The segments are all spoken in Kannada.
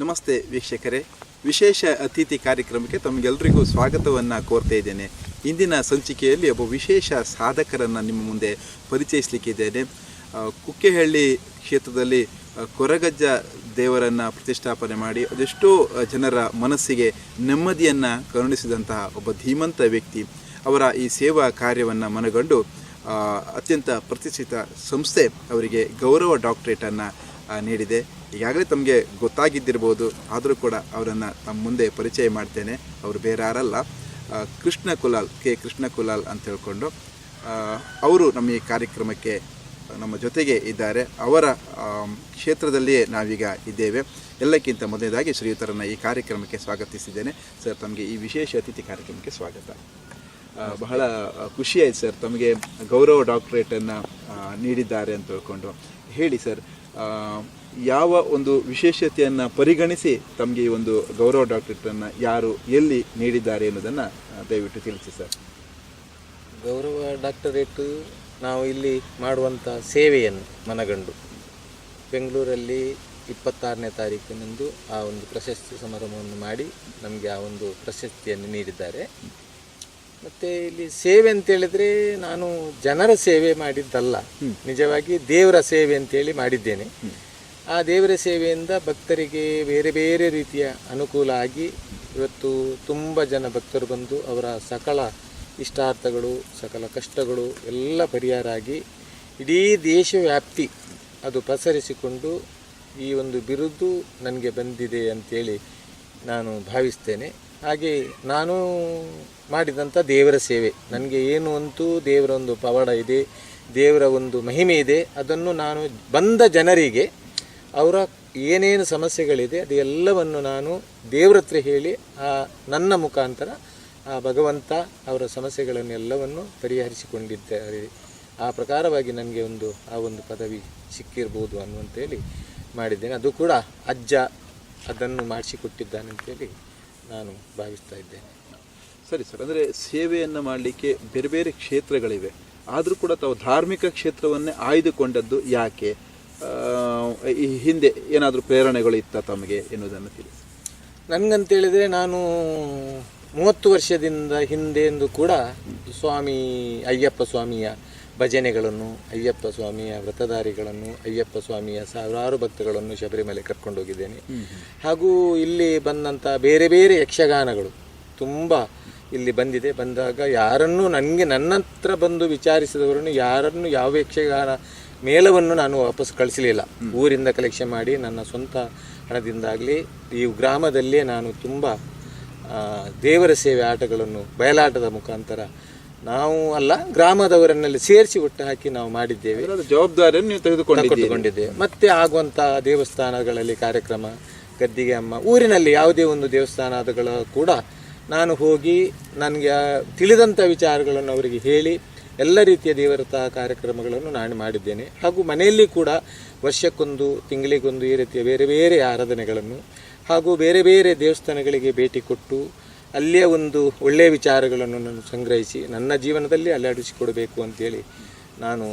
ನಮಸ್ತೆ ವೀಕ್ಷಕರೇ. ವಿಶೇಷ ಅತಿಥಿ ಕಾರ್ಯಕ್ರಮಕ್ಕೆ ತಮಗೆಲ್ಲರಿಗೂ ಸ್ವಾಗತವನ್ನು ಕೋರ್ತಾ ಇದ್ದೇನೆ. ಇಂದಿನ ಸಂಚಿಕೆಯಲ್ಲಿ ಒಬ್ಬ ವಿಶೇಷ ಸಾಧಕರನ್ನು ನಿಮ್ಮ ಮುಂದೆ ಪರಿಚಯಿಸಲಿಕ್ಕಿದ್ದೇನೆ. ಕುಕ್ಕೆಹಳ್ಳಿ ಕ್ಷೇತ್ರದಲ್ಲಿ ಕೊರಗಜ್ಜ ದೇವರನ್ನು ಪ್ರತಿಷ್ಠಾಪನೆ ಮಾಡಿ ಅದೆಷ್ಟೋ ಜನರ ಮನಸ್ಸಿಗೆ ನೆಮ್ಮದಿಯನ್ನು ಕರುಣಿಸಿದಂತಹ ಒಬ್ಬ ಧೀಮಂತ ವ್ಯಕ್ತಿ. ಅವರ ಈ ಸೇವಾ ಕಾರ್ಯವನ್ನು ಮನಗಂಡು ಅತ್ಯಂತ ಪ್ರತಿಷ್ಠಿತ ಸಂಸ್ಥೆ ಅವರಿಗೆ ಗೌರವ ಡಾಕ್ಟರೇಟನ್ನು ನೀಡಿದೆ. ಈಗಾಗಲೇ ತಮಗೆ ಗೊತ್ತಾಗಿದ್ದಿರ್ಬೋದು, ಆದರೂ ಕೂಡ ಅವರನ್ನು ತಮ್ಮ ಮುಂದೆ ಪರಿಚಯ ಮಾಡ್ತೇನೆ. ಅವರು ಬೇರೆ ಯಾರಲ್ಲ. ಕೃಷ್ಣ ಕುಲಾಲ್, ಕೆ ಕೃಷ್ಣ ಕುಲಾಲ್ ಅಂತ ಹೇಳ್ಕೊಂಡು ಅವರು ನಮ್ಮ ಈ ಕಾರ್ಯಕ್ರಮಕ್ಕೆ ನಮ್ಮ ಜೊತೆಗೆ ಇದ್ದಾರೆ. ಅವರ ಕ್ಷೇತ್ರದಲ್ಲಿಯೇ ನಾವೀಗ ಇದ್ದೇವೆ. ಎಲ್ಲಕ್ಕಿಂತ ಮೊದಲನೇದಾಗಿ ಶ್ರೀಯುತರನ್ನು ಈ ಕಾರ್ಯಕ್ರಮಕ್ಕೆ ಸ್ವಾಗತಿಸಿದ್ದೇನೆ. ಸರ್, ತಮಗೆ ಈ ವಿಶೇಷ ಅತಿಥಿ ಕಾರ್ಯಕ್ರಮಕ್ಕೆ ಸ್ವಾಗತ. ಬಹಳ ಖುಷಿಯಾಯ್ತು ಸರ್, ತಮಗೆ ಗೌರವ ಡಾಕ್ಟ್ರೇಟನ್ನು ನೀಡಿದ್ದಾರೆ ಅಂತ ಹೇಳ್ಕೊಂಡು. ಹೇಳಿ ಸರ್ ಯಾವ ಒಂದು ವಿಶೇಷತೆಯನ್ನು ಪರಿಗಣಿಸಿ ತಮಗೆ ಈ ಒಂದು ಗೌರವ ಡಾಕ್ಟರೇಟನ್ನು ಯಾರು ಎಲ್ಲಿ ನೀಡಿದ್ದಾರೆ ಎನ್ನುವುದನ್ನು ದಯವಿಟ್ಟು ತಿಳಿಸಿ ಸರ್. ಗೌರವ ಡಾಕ್ಟರೇಟು ನಾವು ಇಲ್ಲಿ ಮಾಡುವಂಥ ಸೇವೆಯನ್ನು ಮನಗಂಡು ಬೆಂಗಳೂರಲ್ಲಿ ಇಪ್ಪತ್ತಾರನೇ ತಾರೀಕಿನಂದು ಆ ಒಂದು ಪ್ರಶಸ್ತಿ ಸಮಾರಂಭವನ್ನು ಮಾಡಿ ನಮಗೆ ಆ ಒಂದು ಪ್ರಶಸ್ತಿಯನ್ನು ನೀಡಿದ್ದಾರೆ. ಮತ್ತು ಇಲ್ಲಿ ಸೇವೆ ಅಂತೇಳಿದರೆ ನಾನು ಜನರ ಸೇವೆ ಮಾಡಿದ್ದಲ್ಲ. ನಿಜವಾಗಿ ದೇವರ ಸೇವೆ ಅಂತೇಳಿ ಮಾಡಿದ್ದೇನೆ. ಆ ದೇವರ ಸೇವೆಯಿಂದ ಭಕ್ತರಿಗೆ ಬೇರೆ ಬೇರೆ ರೀತಿಯ ಅನುಕೂಲ ಆಗಿ ಇವತ್ತು ತುಂಬ ಜನ ಭಕ್ತರು ಬಂದು ಅವರ ಸಕಲ ಇಷ್ಟಾರ್ಥಗಳು, ಸಕಲ ಕಷ್ಟಗಳು ಎಲ್ಲ ಪರಿಹಾರ ಆಗಿ ಇಡೀ ದೇಶವ್ಯಾಪ್ತಿ ಅದು ಪಸರಿಸಿಕೊಂಡು ಈ ಒಂದು ಬಿರುದು ನನಗೆ ಬಂದಿದೆ ಅಂತೇಳಿ ನಾನು ಭಾವಿಸ್ತೇನೆ. ಹಾಗೆ ನಾನು ಮಾಡಿದಂಥ ದೇವರ ಸೇವೆ, ನನಗೆ ಏನು ಅಂತೂ ದೇವರ ಒಂದು ಪವಾಡ ಇದೆ, ದೇವರ ಒಂದು ಮಹಿಮೆ ಇದೆ, ಅದನ್ನು ನಾನು ಬಂದ ಜನರಿಗೆ ಅವರ ಏನೇನು ಸಮಸ್ಯೆಗಳಿದೆ ಅದು ಎಲ್ಲವನ್ನು ನಾನು ದೇವ್ರ ಹತ್ರ ಹೇಳಿ, ಆ ನನ್ನ ಮುಖಾಂತರ ಆ ಭಗವಂತ ಅವರ ಸಮಸ್ಯೆಗಳನ್ನೆಲ್ಲವನ್ನು ಪರಿಹರಿಸಿಕೊಂಡಿದ್ದಾರೆ ಆ ಪ್ರಕಾರವಾಗಿ ನನಗೆ ಒಂದು, ಆ ಒಂದು ಪದವಿ ಸಿಕ್ಕಿರ್ಬೋದು ಅನ್ನುವಂಥೇಳಿ ಮಾಡಿದ್ದೇನೆ. ಅದು ಕೂಡ ಅಜ್ಜ ಅದನ್ನು ಮಾಡಿಸಿಕೊಟ್ಟಿದ್ದಾನೆ ಅಂತೇಳಿ ನಾನು ಭಾವಿಸ್ತಾ ಇದ್ದೇನೆ. ಸರಿ ಸರ್, ಅಂದರೆ ಸೇವೆಯನ್ನು ಮಾಡಲಿಕ್ಕೆ ಬೇರೆ ಬೇರೆ ಕ್ಷೇತ್ರಗಳಿವೆ. ಆದರೂ ಕೂಡ ತಾವು ಧಾರ್ಮಿಕ ಕ್ಷೇತ್ರವನ್ನೇ ಆಯ್ದುಕೊಂಡದ್ದು ಯಾಕೆ? ಈ ಹಿಂದೆ ಏನಾದರೂ ಪ್ರೇರಣೆಗಳು ಇತ್ತ ತಮಗೆ ಎನ್ನುವುದನ್ನು ತಿಳಿಸಿ. ನನಗಂತೇಳಿದರೆ ನಾನು ಮೂವತ್ತು ವರ್ಷದಿಂದ ಹಿಂದೆಂದು ಕೂಡ ಸ್ವಾಮಿ ಅಯ್ಯಪ್ಪ ಸ್ವಾಮಿಯ ಭಜನೆಗಳನ್ನು ಅಯ್ಯಪ್ಪ ಸ್ವಾಮಿಯ ವ್ರತಧಾರಿಗಳನ್ನು ಅಯ್ಯಪ್ಪ ಸ್ವಾಮಿಯ ಸಾವಿರಾರು ಭಕ್ತಗಳನ್ನು ಶಬರಿಮಲೆ ಕರ್ಕೊಂಡೋಗಿದ್ದೇನೆ ಹಾಗೂ ಇಲ್ಲಿ ಬಂದಂಥ ಬೇರೆ ಬೇರೆ ಯಕ್ಷಗಾನಗಳು ತುಂಬ ಇಲ್ಲಿ ಬಂದಿದೆ. ಬಂದಾಗ ಯಾರನ್ನು ನನಗೆ ನನ್ನ ಹತ್ರ ಬಂದು ವಿಚಾರಿಸಿದವರನ್ನು ಯಾರನ್ನು ಯಾವ ಯಕ್ಷಗಾನ ಮೇಳವನ್ನು ನಾನು ವಾಪಸ್ ಕಳಿಸಲಿಲ್ಲ. ಊರಿಂದ ಕಲೆಕ್ಷನ್ ಮಾಡಿ ನನ್ನ ಸ್ವಂತ ಹಣದಿಂದಾಗಲಿ ಈ ಗ್ರಾಮದಲ್ಲೇ ನಾನು ತುಂಬ ದೇವರ ಸೇವೆ ಆಟಗಳನ್ನು ಬಯಲಾಟದ ಮುಖಾಂತರ ನಾವು ಅಲ್ಲ ಗ್ರಾಮದವರನ್ನೆಲ್ಲ ಸೇರಿಸಿ ಒಟ್ಟು ಹಾಕಿ ನಾವು ಮಾಡಿದ್ದೇವೆ. ಅದರ ಜವಾಬ್ದಾರಿಯನ್ನು ನೀವು ತೆಗೆದುಕೊಂಡಿದ್ದೀರಿ. ಕೊಟ್ಟುಕೊಂಡಿದ್ದೇವೆ ಮತ್ತೆ ಆಗುವಂಥ ದೇವಸ್ಥಾನಗಳಲ್ಲಿ ಕಾರ್ಯಕ್ರಮ ಗದ್ದಿಗೆ ಅಮ್ಮ ಊರಿನಲ್ಲಿ ಯಾವುದೇ ಒಂದು ದೇವಸ್ಥಾನಗಳ ಕೂಡ ನಾನು ಹೋಗಿ ನನಗೆ ತಿಳಿದಂಥ ವಿಚಾರಗಳನ್ನು ಅವರಿಗೆ ಹೇಳಿ ಎಲ್ಲ ರೀತಿಯ ದೇವರತ ಕಾರ್ಯಕ್ರಮಗಳನ್ನು ನಾನು ಮಾಡಿದ್ದೇನೆ. ಹಾಗೂ ಮನೆಯಲ್ಲಿ ಕೂಡ ವರ್ಷಕ್ಕೊಂದು, ತಿಂಗಳಿಗೊಂದು ಈ ರೀತಿಯ ಬೇರೆ ಬೇರೆ ಆರಾಧನೆಗಳನ್ನು ಹಾಗೂ ಬೇರೆ ಬೇರೆ ದೇವಸ್ಥಾನಗಳಿಗೆ ಭೇಟಿ ಕೊಟ್ಟು ಅಲ್ಲಿಯ ಒಂದು ಒಳ್ಳೆಯ ವಿಚಾರಗಳನ್ನು ನಾನು ಸಂಗ್ರಹಿಸಿ ನನ್ನ ಜೀವನದಲ್ಲಿ ಅಲ್ಲಾಡಿಸಿಕೊಡಬೇಕು ಅಂತೇಳಿ ನಾನು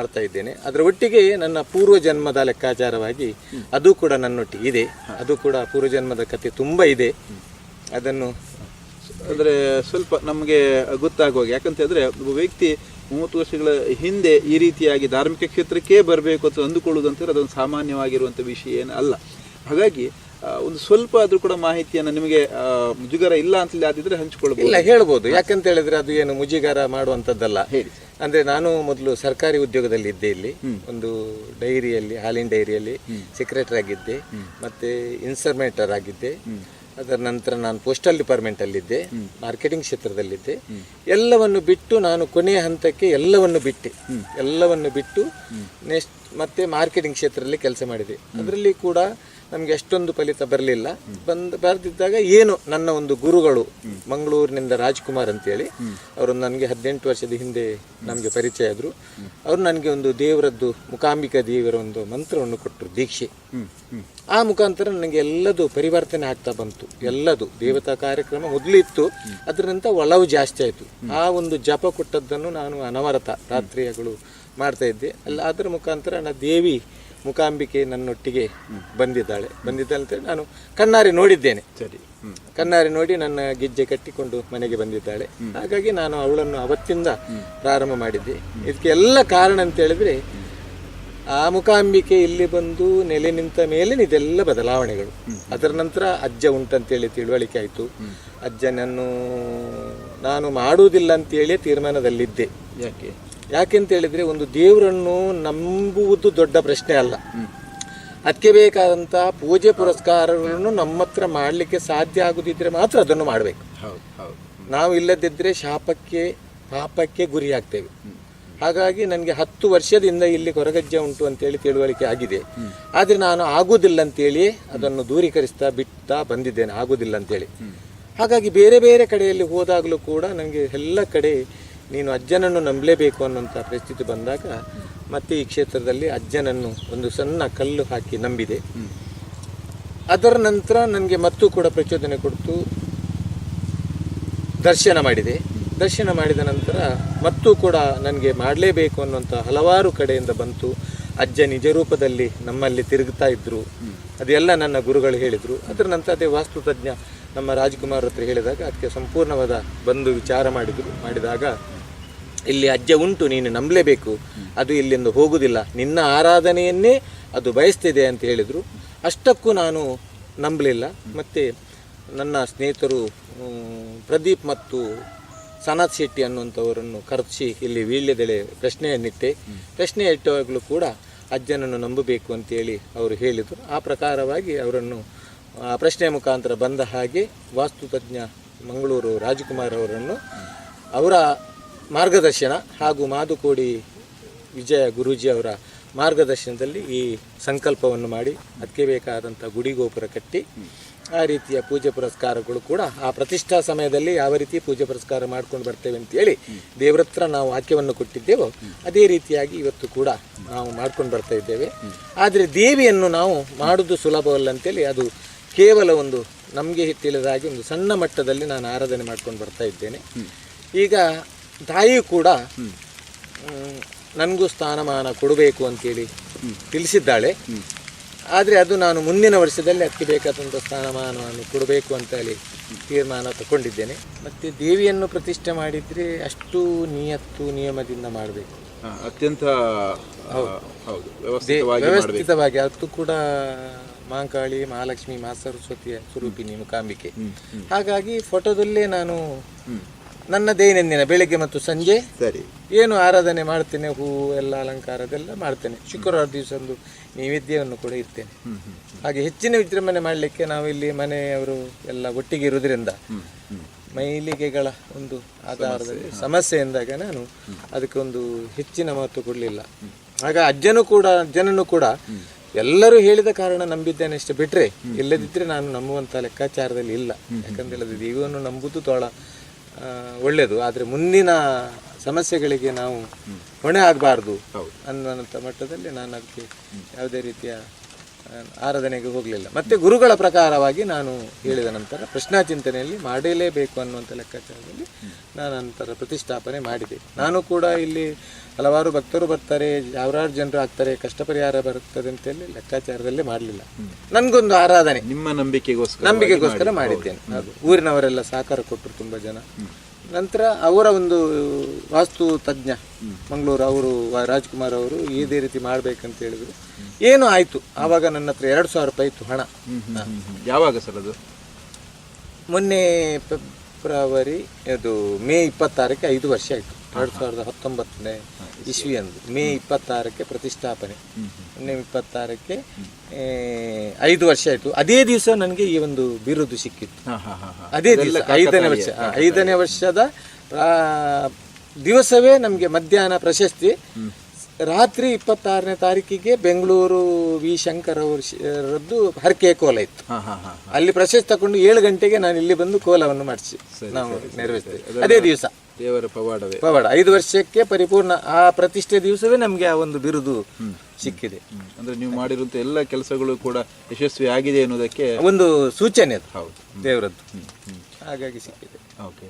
ಆಡ್ತಾ ಇದ್ದೇನೆ. ಅದರ ಒಟ್ಟಿಗೆ ನನ್ನ ಪೂರ್ವ ಜನ್ಮದ ಲೆಕ್ಕಾಚಾರವಾಗಿ ಅದು ಕೂಡ ನನ್ನೊಟ್ಟಿಗೆ ಇದೆ. ಅದು ಕೂಡ ಪೂರ್ವ ಜನ್ಮದ ಕಥೆ ತುಂಬ ಇದೆ. ಅದನ್ನು ಅಂದರೆ ಸ್ವಲ್ಪ ನಮಗೆ ಗೊತ್ತಾಗುವಾಗ. ಯಾಕಂತ ಹೇಳಿದ್ರೆ ಒಬ್ಬ ವ್ಯಕ್ತಿ ಮೂವತ್ತು ವರ್ಷಗಳ ಹಿಂದೆ ಈ ರೀತಿಯಾಗಿ ಧಾರ್ಮಿಕ ಕ್ಷೇತ್ರಕ್ಕೆ ಬರಬೇಕು ಅಂತ ಅಂದುಕೊಳ್ಳುವುದು ಅಂತ ಹೇಳಿದ್ರೆ ಅದೊಂದು ಸಾಮಾನ್ಯವಾಗಿರುವಂಥ ವಿಷಯ ಏನು ಅಲ್ಲ. ಹಾಗಾಗಿ ಒಂದು ಸ್ವಲ್ಪ ಆದರೂ ಕೂಡ ಮಾಹಿತಿಯನ್ನು ನಿಮಗೆ ಮುಜುಗರ ಇಲ್ಲ ಅಂತಲೇ ಆದಿದ್ರೆ ಹಂಚಿಕೊಳ್ಬೋದು. ಇಲ್ಲ ಹೇಳ್ಬೋದು. ಯಾಕಂತ ಹೇಳಿದ್ರೆ ಅದು ಏನು ಮುಜುಗರ ಮಾಡುವಂಥದ್ದಲ್ಲ ಅಂದ್ರೆ ನಾನು ಮೊದಲು ಸರ್ಕಾರಿ ಉದ್ಯೋಗದಲ್ಲಿ ಇದ್ದೆ ಇಲ್ಲಿ. ಒಂದು ಡೈರಿಯಲ್ಲಿ ಹಾಲಿನ ಡೈರಿಯಲ್ಲಿ ಸೆಕ್ರೆಟರಿ ಆಗಿದ್ದೆ. ಮತ್ತೆ ಇನ್ಸರ್ಮೇಟರ್ ಆಗಿದ್ದೆ. ಅದರ ನಂತರ ನಾನು ಪೋಸ್ಟಲ್ ಡಿಪಾರ್ಟ್ಮೆಂಟ್ ಅಲ್ಲಿದ್ದೆ ಮಾರ್ಕೆಟಿಂಗ್ ಕ್ಷೇತ್ರದಲ್ಲಿದ್ದೆ. ಎಲ್ಲವನ್ನು ಬಿಟ್ಟು ನಾನು ಕೊನೆಯ ಹಂತಕ್ಕೆ ಎಲ್ಲವನ್ನು ಬಿಟ್ಟೆ. ಎಲ್ಲವನ್ನು ಬಿಟ್ಟು ನೆಕ್ಸ್ಟ್ ಮತ್ತೆ ಮಾರ್ಕೆಟಿಂಗ್ ಕ್ಷೇತ್ರದಲ್ಲಿ ಕೆಲಸ ಮಾಡಿದೆ. ಅದರಲ್ಲಿ ಕೂಡ ನಮಗೆ ಅಷ್ಟೊಂದು ಫಲಿತ ಬರಲಿಲ್ಲ. ಬಂದು ಬರೆದಿದ್ದಾಗ ಏನು ನನ್ನ ಒಂದು ಗುರುಗಳು, ಮಂಗಳೂರಿನಿಂದ ರಾಜ್ಕುಮಾರ್ ಅಂತೇಳಿ, ಅವರು ನನಗೆ ಹದಿನೆಂಟು ವರ್ಷದ ಹಿಂದೆ ನಮಗೆ ಪರಿಚಯ ಆದರು. ಅವರು ನನಗೆ ಒಂದು ದೇವರದ್ದು ಮುಖಾಂಬಿಕಾ ದೇವರ ಒಂದು ಮಂತ್ರವನ್ನು ಕೊಟ್ಟರು ದೀಕ್ಷೆ. ಆ ಮುಖಾಂತರ ನನಗೆ ಎಲ್ಲದು ಪರಿವರ್ತನೆ ಆಗ್ತಾ ಬಂತು. ಎಲ್ಲದು ದೇವತಾ ಕಾರ್ಯಕ್ರಮ ಮೊದಲಿತ್ತು ಅದರಿಂದ ಒಳವು ಜಾಸ್ತಿ ಆಯಿತು. ಆ ಒಂದು ಜಪ ಕೊಟ್ಟದ್ದನ್ನು ನಾನು ಅನವರತ ರಾತ್ರಿಗಳು ಮಾಡ್ತಾ ಇದ್ದೆ. ಅಲ್ಲ, ಅದರ ಮುಖಾಂತರ ನಾನು ದೇವಿ ಮುಖಾಂಬಿಕೆ ನನ್ನೊಟ್ಟಿಗೆ ಬಂದಿದ್ದಾಳೆ. ಬಂದಿದ್ದಾಳೆ ಅಂತೇಳಿ ನಾನು ಕಣ್ಣಾರಿ ನೋಡಿದ್ದೇನೆ. ಸರಿ. ಕಣ್ಣಾರಿ ಕಣ್ಣಾರೆ ನೋಡಿ ನನ್ನ ಗೆಜ್ಜೆ ಕಟ್ಟಿಕೊಂಡು ಮನೆಗೆ ಬಂದಿದ್ದಾಳೆ. ಹಾಗಾಗಿ ನಾನು ಅವಳನ್ನು ಅವತ್ತಿಂದ ಪ್ರಾರಂಭ ಮಾಡಿದ್ದೆ. ಇದಕ್ಕೆ ಎಲ್ಲ ಕಾರಣ ಅಂತ ಹೇಳಿದ್ರೆ ಆ ಮುಖಾಂಬಿಕೆ ಇಲ್ಲಿ ಬಂದು ನೆಲೆ ನಿಂತ ಮೇಲೆ ಇದೆಲ್ಲ ಬದಲಾವಣೆಗಳು. ಅದರ ನಂತರ ಅಜ್ಜ ಉಂಟಂತೇಳಿ ತಿಳುವಳಿಕೆ ಆಯಿತು. ಅಜ್ಜನನ್ನು ನಾನು ಮಾಡುವುದಿಲ್ಲ ಅಂತೇಳಿ ತೀರ್ಮಾನದಲ್ಲಿದ್ದೆ. ಯಾಕೆ? ಯಾಕೆಂತ ಹೇಳಿದ್ರೆ ಒಂದು ದೇವರನ್ನು ನಂಬುವುದು ದೊಡ್ಡ ಪ್ರಶ್ನೆ ಅಲ್ಲ. ಅದಕ್ಕೆ ಬೇಕಾದಂಥ ಪೂಜೆ ಪುರಸ್ಕಾರಗಳನ್ನು ನಮ್ಮ ಹತ್ರ ಮಾಡಲಿಕ್ಕೆ ಸಾಧ್ಯ ಆಗುದಿದ್ರೆ ಮಾತ್ರ ಅದನ್ನು ಮಾಡಬೇಕು. ಹೌದು ಹೌದು. ನಾವು ಇಲ್ಲದಿದ್ದರೆ ಶಾಪಕ್ಕೆ ಪಾಪಕ್ಕೆ ಗುರಿಯಾಗ್ತೇವೆ. ಹಾಗಾಗಿ ನನಗೆ ಹತ್ತು ವರ್ಷದಿಂದ ಇಲ್ಲಿ ಕೊರಗಜ್ಜೆ ಉಂಟು ಅಂತೇಳಿ ತಿಳುವಳಿಕೆ ಆಗಿದೆ. ಆದರೆ ನಾನು ಆಗುವುದಿಲ್ಲ ಅಂತೇಳಿ ಅದನ್ನು ದೂರೀಕರಿಸ್ತಾ ಬಿಡ್ತಾ ಬಂದಿದ್ದೇನೆ ಆಗುವುದಿಲ್ಲ ಅಂತೇಳಿ ಹಾಗಾಗಿ ಬೇರೆ ಬೇರೆ ಕಡೆಯಲ್ಲಿ ಹೋದಾಗಲೂ ಕೂಡ ನನಗೆ ಎಲ್ಲ ಕಡೆ ನೀನು ಅಜ್ಜನನ್ನು ನಂಬಲೇಬೇಕು ಅನ್ನುವಂಥ ಪರಿಸ್ಥಿತಿ ಬಂದಾಗ ಮತ್ತೆ ಈ ಕ್ಷೇತ್ರದಲ್ಲಿ ಅಜ್ಜನನ್ನು ಒಂದು ಸಣ್ಣ ಕಲ್ಲು ಹಾಕಿ ನಂಬಿದೆ. ಅದರ ನಂತರ ನನಗೆ ಮತ್ತೂ ಕೂಡ ಪ್ರಚೋದನೆ ಕೊಡ್ತು. ದರ್ಶನ ಮಾಡಿದೆ. ದರ್ಶನ ಮಾಡಿದ ನಂತರ ಮತ್ತೂ ಕೂಡ ನನಗೆ ಮಾಡಲೇಬೇಕು ಅನ್ನುವಂಥ ಹಲವಾರು ಕಡೆಯಿಂದ ಬಂತು. ಅಜ್ಜ ನಿಜ ರೂಪದಲ್ಲಿ ನಮ್ಮಲ್ಲಿ ತಿರುಗ್ತಾ ಇದ್ರು. ಅದೆಲ್ಲ ನನ್ನ ಗುರುಗಳು ಹೇಳಿದರು. ಅದರ ನಂತರ ಅದೇ ವಾಸ್ತುತಜ್ಞ ನಮ್ಮ ರಾಜ್ಕುಮಾರ್ ಹತ್ರ ಹೇಳಿದಾಗ ಅದಕ್ಕೆ ಸಂಪೂರ್ಣವಾದ ಬಂದು ವಿಚಾರ ಮಾಡಿದರು. ಮಾಡಿದಾಗ ಇಲ್ಲಿ ಅಜ್ಜ ಉಂಟು, ನೀನು ನಂಬಲೇಬೇಕು. ಅದು ಇಲ್ಲಿಂದ ಹೋಗುವುದಿಲ್ಲ ನಿನ್ನ ಆರಾಧನೆಯನ್ನೇ ಅದು ಬಯಸ್ತಿದೆ ಅಂತ ಹೇಳಿದರು. ಅಷ್ಟಕ್ಕೂ ನಾನು ನಂಬಲಿಲ್ಲ. ಮತ್ತು ನನ್ನ ಸ್ನೇಹಿತರು ಪ್ರದೀಪ್ ಮತ್ತು ಸನತ್ ಶೆಟ್ಟಿ ಅನ್ನುವಂಥವರನ್ನು ಕರೆಸಿ ಇಲ್ಲಿ ವೀಳ್ಯದೆಳೆ ಪ್ರಶ್ನೆಯನ್ನಿಟ್ಟೆ. ಪ್ರಶ್ನೆ ಇಟ್ಟವಾಗಲೂ ಕೂಡ ಅಜ್ಜನನ್ನು ನಂಬಬೇಕು ಅಂತೇಳಿ ಅವರು ಹೇಳಿದರು. ಆ ಪ್ರಕಾರವಾಗಿ ಅವರನ್ನು, ಆ ಪ್ರಶ್ನೆ ಮುಖಾಂತರ ಬಂದ ಹಾಗೆ ವಾಸ್ತುತಜ್ಞ ಮಂಗಳೂರು ರಾಜಕುಮಾರ್ ಅವರನ್ನು ಅವರ ಮಾರ್ಗದರ್ಶನ ಹಾಗೂ ಮಾದುಕೋಡಿ ವಿಜಯ ಗುರೂಜಿ ಅವರ ಮಾರ್ಗದರ್ಶನದಲ್ಲಿ ಈ ಸಂಕಲ್ಪವನ್ನು ಮಾಡಿ ಅದಕ್ಕೆ ಬೇಕಾದಂಥ ಗುಡಿ ಗೋಪುರ ಕಟ್ಟಿ ಆ ರೀತಿಯ ಪೂಜೆ ಪುರಸ್ಕಾರಗಳು ಕೂಡ ಆ ಪ್ರತಿಷ್ಠಾ ಸಮಯದಲ್ಲಿ ಯಾವ ರೀತಿ ಪೂಜೆ ಪುರಸ್ಕಾರ ಮಾಡ್ಕೊಂಡು ಬರ್ತೇವೆ ಅಂತೇಳಿ ದೇವ್ರ ಹತ್ರ ನಾವು ವಾಕ್ಯವನ್ನು ಕೊಟ್ಟಿದ್ದೇವೋ ಅದೇ ರೀತಿಯಾಗಿ ಇವತ್ತು ಕೂಡ ನಾವು ಮಾಡ್ಕೊಂಡು ಬರ್ತಾ ಇದ್ದೇವೆ. ಆದರೆ ದೇವಿಯನ್ನು ನಾವು ಮಾಡುವುದು ಸುಲಭವಲ್ಲ ಅಂತೇಳಿ ಅದು ಕೇವಲ ಒಂದು ನಮಗೆ ತಿಳಿದ ಹಾಗೆ ಒಂದು ಸಣ್ಣ ಮಟ್ಟದಲ್ಲಿ ನಾನು ಆರಾಧನೆ ಮಾಡ್ಕೊಂಡು ಬರ್ತಾ ಇದ್ದೇನೆ. ಈಗ ತಾಯಿಯು ಕೂಡ ನನಗೂ ಸ್ಥಾನಮಾನ ಕೊಡಬೇಕು ಅಂತೇಳಿ ತಿಳಿಸಿದ್ದಾಳೆ. ಆದರೆ ಅದು ನಾನು ಮುಂದಿನ ವರ್ಷದಲ್ಲಿ ಅದಕ್ಕೆ ಬೇಕಾದಂಥ ಸ್ಥಾನಮಾನವನ್ನು ಕೊಡಬೇಕು ಅಂತ ಹೇಳಿ ತೀರ್ಮಾನ ತಗೊಂಡಿದ್ದೇನೆ. ಮತ್ತು ದೇವಿಯನ್ನು ಪ್ರತಿಷ್ಠೆ ಮಾಡಿದರೆ ಅಷ್ಟು ನಿಯತ್ತು ನಿಯಮದಿಂದ ಮಾಡಬೇಕು. ಅತ್ಯಂತ ವ್ಯವಸ್ಥಿತವಾಗಿ ಅದು ಕೂಡ ಮಾಂಕಾಳಿ ಮಹಾಲಕ್ಷ್ಮಿ ಮಾ ಸರಸ್ವತಿಯ ಸ್ವರೂಪಿಣಿ ಮುಖಾಂಬಿಕೆ. ಹಾಗಾಗಿ ಫೋಟೋದಲ್ಲೇ ನಾನು ನನ್ನ ದೈನಂದಿನ ಬೆಳಿಗ್ಗೆ ಮತ್ತು ಸಂಜೆ ಸರಿ. ಏನು ಆರಾಧನೆ ಮಾಡ್ತೇನೆ ಹೂವು ಎಲ್ಲ ಅಲಂಕಾರದೆಲ್ಲ ಮಾಡ್ತೇನೆ. ಶುಕ್ರವಾರ ದಿವಸ ಒಂದು ನೈವೇದ್ಯವನ್ನು ಕೂಡ ಇರ್ತೇನೆ ಹಾಗೆ ಹೆಚ್ಚಿನ ವಿಜೃಂಭಣೆ ಮಾಡಲಿಕ್ಕೆ ನಾವು ಇಲ್ಲಿ ಮನೆಯವರು ಎಲ್ಲ ಒಟ್ಟಿಗೆ ಇರುವುದರಿಂದ ಮೈಲಿಗೆಗಳ ಒಂದು ಆಧಾರದಲ್ಲಿ ಸಮಸ್ಯೆ ಎಂದಾಗ ನಾನು ಅದಕ್ಕೆ ಒಂದು ಹೆಚ್ಚಿನ ಮಹತ್ವ ಕೊಡಲಿಲ್ಲ. ಆಗ ಅಜ್ಜನೂ ಕೂಡ ಅಜ್ಜನನ್ನು ಕೂಡ ಎಲ್ಲರೂ ಹೇಳಿದ ಕಾರಣ ನಂಬಿದ್ದೇನೆ ಅಷ್ಟೇ ಬಿಟ್ರೆ ಇಲ್ಲದಿದ್ರೆ ನಾನು ನಂಬುವಂತ ಲೆಕ್ಕಾಚಾರದಲ್ಲಿ ಇಲ್ಲ. ಯಾಕಂದ್ರೆ ಅದು ದೇವಿಯನ್ನು ನಂಬುದು ತೋಳ. ಒಳ್ಳೆಯದು ಆದರೆ ಮುಂದಿನ ಸಮಸ್ಯೆಗಳಿಗೆ ನಾವು ಹೊಣೆ ಆಗಬಾರ್ದು ಅನ್ನುವಂಥ ಮಟ್ಟದಲ್ಲಿ ನಾನು ಅದಕ್ಕೆ ಯಾವುದೇ ರೀತಿಯ ಆರಾಧನೆಗೆ ಹೋಗಲಿಲ್ಲ. ಮತ್ತೆ ಗುರುಗಳ ಪ್ರಕಾರವಾಗಿ ನಾನು ಹೇಳಿದ ನಂತರ ಪ್ರಶ್ನಾ ಚಿಂತನೆಯಲ್ಲಿ ಮಾಡಲೇಬೇಕು ಅನ್ನುವಂಥ ಲೆಕ್ಕಾಚಾರದಲ್ಲಿ ನಾನು ನಂತರ ಪ್ರತಿಷ್ಠಾಪನೆ ಮಾಡಿದೆ. ನಾನು ಕೂಡ ಇಲ್ಲಿ ಹಲವಾರು ಭಕ್ತರು ಬರ್ತಾರೆ ಸಾವಿರಾರು ಜನರು ಆಗ್ತಾರೆ ಕಷ್ಟ ಪರಿಹಾರ ಬರುತ್ತದೆ ಅಂತೇಳಿ ಲೆಕ್ಕಾಚಾರದಲ್ಲೇ ಮಾಡಲಿಲ್ಲ. ನನಗೊಂದು ಆರಾಧನೆ. ನಿಮ್ಮ ನಂಬಿಕೆಗೋಸ್ಕರ ನಂಬಿಕೆಗೋಸ್ಕರ ಮಾಡಿದ್ದೇನೆ. ಊರಿನವರೆಲ್ಲ ಸಹಕಾರ ಕೊಟ್ಟರು ತುಂಬ ಜನ. ನಂತರ ಅವರ ಒಂದು ವಾಸ್ತು ತಜ್ಞ ಮಂಗಳೂರು ಅವರು ರಾಜ್ಕುಮಾರ್ ಅವರು ಇದೇ ರೀತಿ ಮಾಡ್ಬೇಕಂತ ಹೇಳಿದ್ರು. ಏನು ಆಯಿತು. ಆವಾಗ ನನ್ನ ಹತ್ರ ಎರಡು ಸಾವಿರ ರೂಪಾಯಿ ಇತ್ತು ಹಣ. ಯಾವಾಗ ಸರ್ ಅದು? ಮೊನ್ನೆ ಫೆಬ್ರವರಿ ಅದು ಮೇ ಇಪ್ಪತ್ತಾರಕ್ಕೆ ಐದು ವರ್ಷ ಆಯಿತು. ಎರಡು ಸಾವಿರದ ಹತ್ತೊಂಬತ್ತನೇ ಇಸ್ವಿ ಅಂದು ಮೇ ಇಪ್ಪತ್ತಾರಕ್ಕೆ ಪ್ರತಿಷ್ಠಾಪನೆ. ಮೇ ಇಪ್ಪತ್ತಾರಕ್ಕೆ ಐದು ವರ್ಷ ಆಯಿತು. ಅದೇ ದಿವಸ ನನಗೆ ಈ ಒಂದು ಬಿರುದು ಸಿಕ್ಕಿತ್ತು. ಹಾ ಹಾ ಹಾ ಹಾ. ಅದೇ ದಿವಸ ಐದನೇ ವರ್ಷ ಐದನೇ ವರ್ಷದ ದಿವಸವೇ ನಮಗೆ ಮಧ್ಯಾಹ್ನ ಪ್ರಶಸ್ತಿ. ರಾತ್ರಿ ಇಪ್ಪತ್ತಾರನೇ ತಾರೀಕಿಗೆ ಬೆಂಗಳೂರು ವಿ. ಶಂಕರ್ ಅವರದ್ದು ರದ್ದು ಹರಕೆ ಕೋಲ ಇತ್ತು. ಹಾ ಹಾ ಹಾ ಅಲ್ಲಿ ಪ್ರಶಸ್ತಿ ತಗೊಂಡು ಏಳು ಗಂಟೆಗೆ ನಾನು ಇಲ್ಲಿ ಬಂದು ಕೋಲವನ್ನು ಮಾಡಿಸಿ. ನಾವು ನೆರವೇರಿಸ್ತೇವೆ. ಅದೇ ದಿವಸ. ದೇವರ ಪವಾಡವೇ. ಪವಾಡ. ಐದು ವರ್ಷಕ್ಕೆ ಪರಿಪೂರ್ಣ ಆ ಪ್ರತಿಷ್ಠೆ ದಿವಸವೇ ನಮಗೆ ಆ ಒಂದು ಬಿರುದು ಸಿಕ್ಕಿದೆ. ಅಂದ್ರೆ ನೀವು ಮಾಡಿರುವಂತ ಎಲ್ಲ ಕೆಲಸಗಳು ಕೂಡ ಯಶಸ್ವಿ ಆಗಿದೆ ಅನ್ನೋದಕ್ಕೆ ಒಂದು ಸೂಚನೆ ಅದು. ಹೌದು. ದೇವರದ್ದು. ಹಾಗಾಗಿ ಸಿಕ್ಕಿದೆ. ಓಕೆ.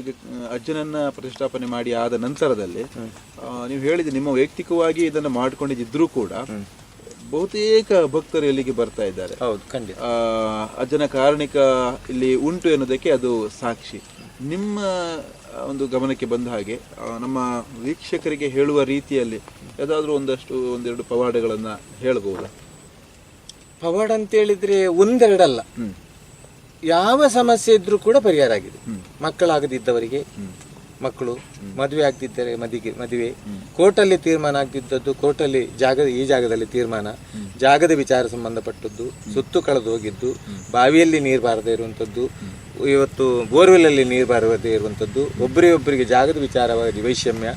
ಈಗ ಅಜ್ಜನನ್ನ ಪ್ರತಿಷ್ಠಾಪನೆ ಮಾಡಿ ಆದ ನಂತರದಲ್ಲಿ ನೀವು ಹೇಳಿದ ನಿಮ್ಮ ವೈಯಕ್ತಿಕವಾಗಿ ಇದನ್ನು ಮಾಡ್ಕೊಂಡಿದ್ದಿದ್ರೂ ಕೂಡ ಬಹುತೇಕ ಭಕ್ತರು ಇಲ್ಲಿಗೆ ಬರ್ತಾ ಇದ್ದಾರೆ. ಹೌದು ಖಂಡಿತ. ಅಜ್ಜನ ಕಾರಣಿಕ ಇಲ್ಲಿ ಉಂಟು ಎನ್ನುವುದಕ್ಕೆ ಅದು ಸಾಕ್ಷಿ. ನಿಮ್ಮ ಒಂದು ಗಮನಕ್ಕೆ ಬಂದ ಹಾಗೆ ನಮ್ಮ ವೀಕ್ಷಕರಿಗೆ ಹೇಳುವ ರೀತಿಯಲ್ಲಿ ಯಾವುದಾದ್ರೂ ಒಂದಷ್ಟು ಒಂದೆರಡು ಪವಾಡಗಳನ್ನು ಹೇಳಬಹುದು ಪವಾಡ ಅಂತ ಹೇಳಿದ್ರೆ ಒಂದೆರಡಲ್ಲ ಯಾವ ಸಮಸ್ಯೆ ಇದ್ರೂ ಕೂಡ ಪರಿಹಾರ ಆಗಿದೆ. ಮಕ್ಕಳಾಗದಿದ್ದವರಿಗೆ ಮಕ್ಕಳು ಮದುವೆ ಆಗ್ತಿದ್ದಾರೆ ಮದಿಗೆ ಮದುವೆ. ಕೋರ್ಟಲ್ಲಿ ತೀರ್ಮಾನ ಆಗ್ತಿದ್ದದ್ದು ಕೋರ್ಟಲ್ಲಿ ಜಾಗ ಈ ಜಾಗದಲ್ಲಿ ತೀರ್ಮಾನ. ಜಾಗದ ವಿಚಾರ ಸಂಬಂಧಪಟ್ಟದ್ದು ಸುತ್ತು ಕಳೆದು ಹೋಗಿದ್ದು ಬಾವಿಯಲ್ಲಿ ನೀರು ಬಾರದೆ ಇರುವಂಥದ್ದು ಇವತ್ತು ಬೋರ್ವೆಲ್ಲಲ್ಲಿ ನೀರು ಬಾರದೇ ಇರುವಂಥದ್ದು ಒಬ್ಬರೇ ಒಬ್ಬರಿಗೆ ಜಾಗದ ವಿಚಾರವಾಗಿ ವೈಷಮ್ಯ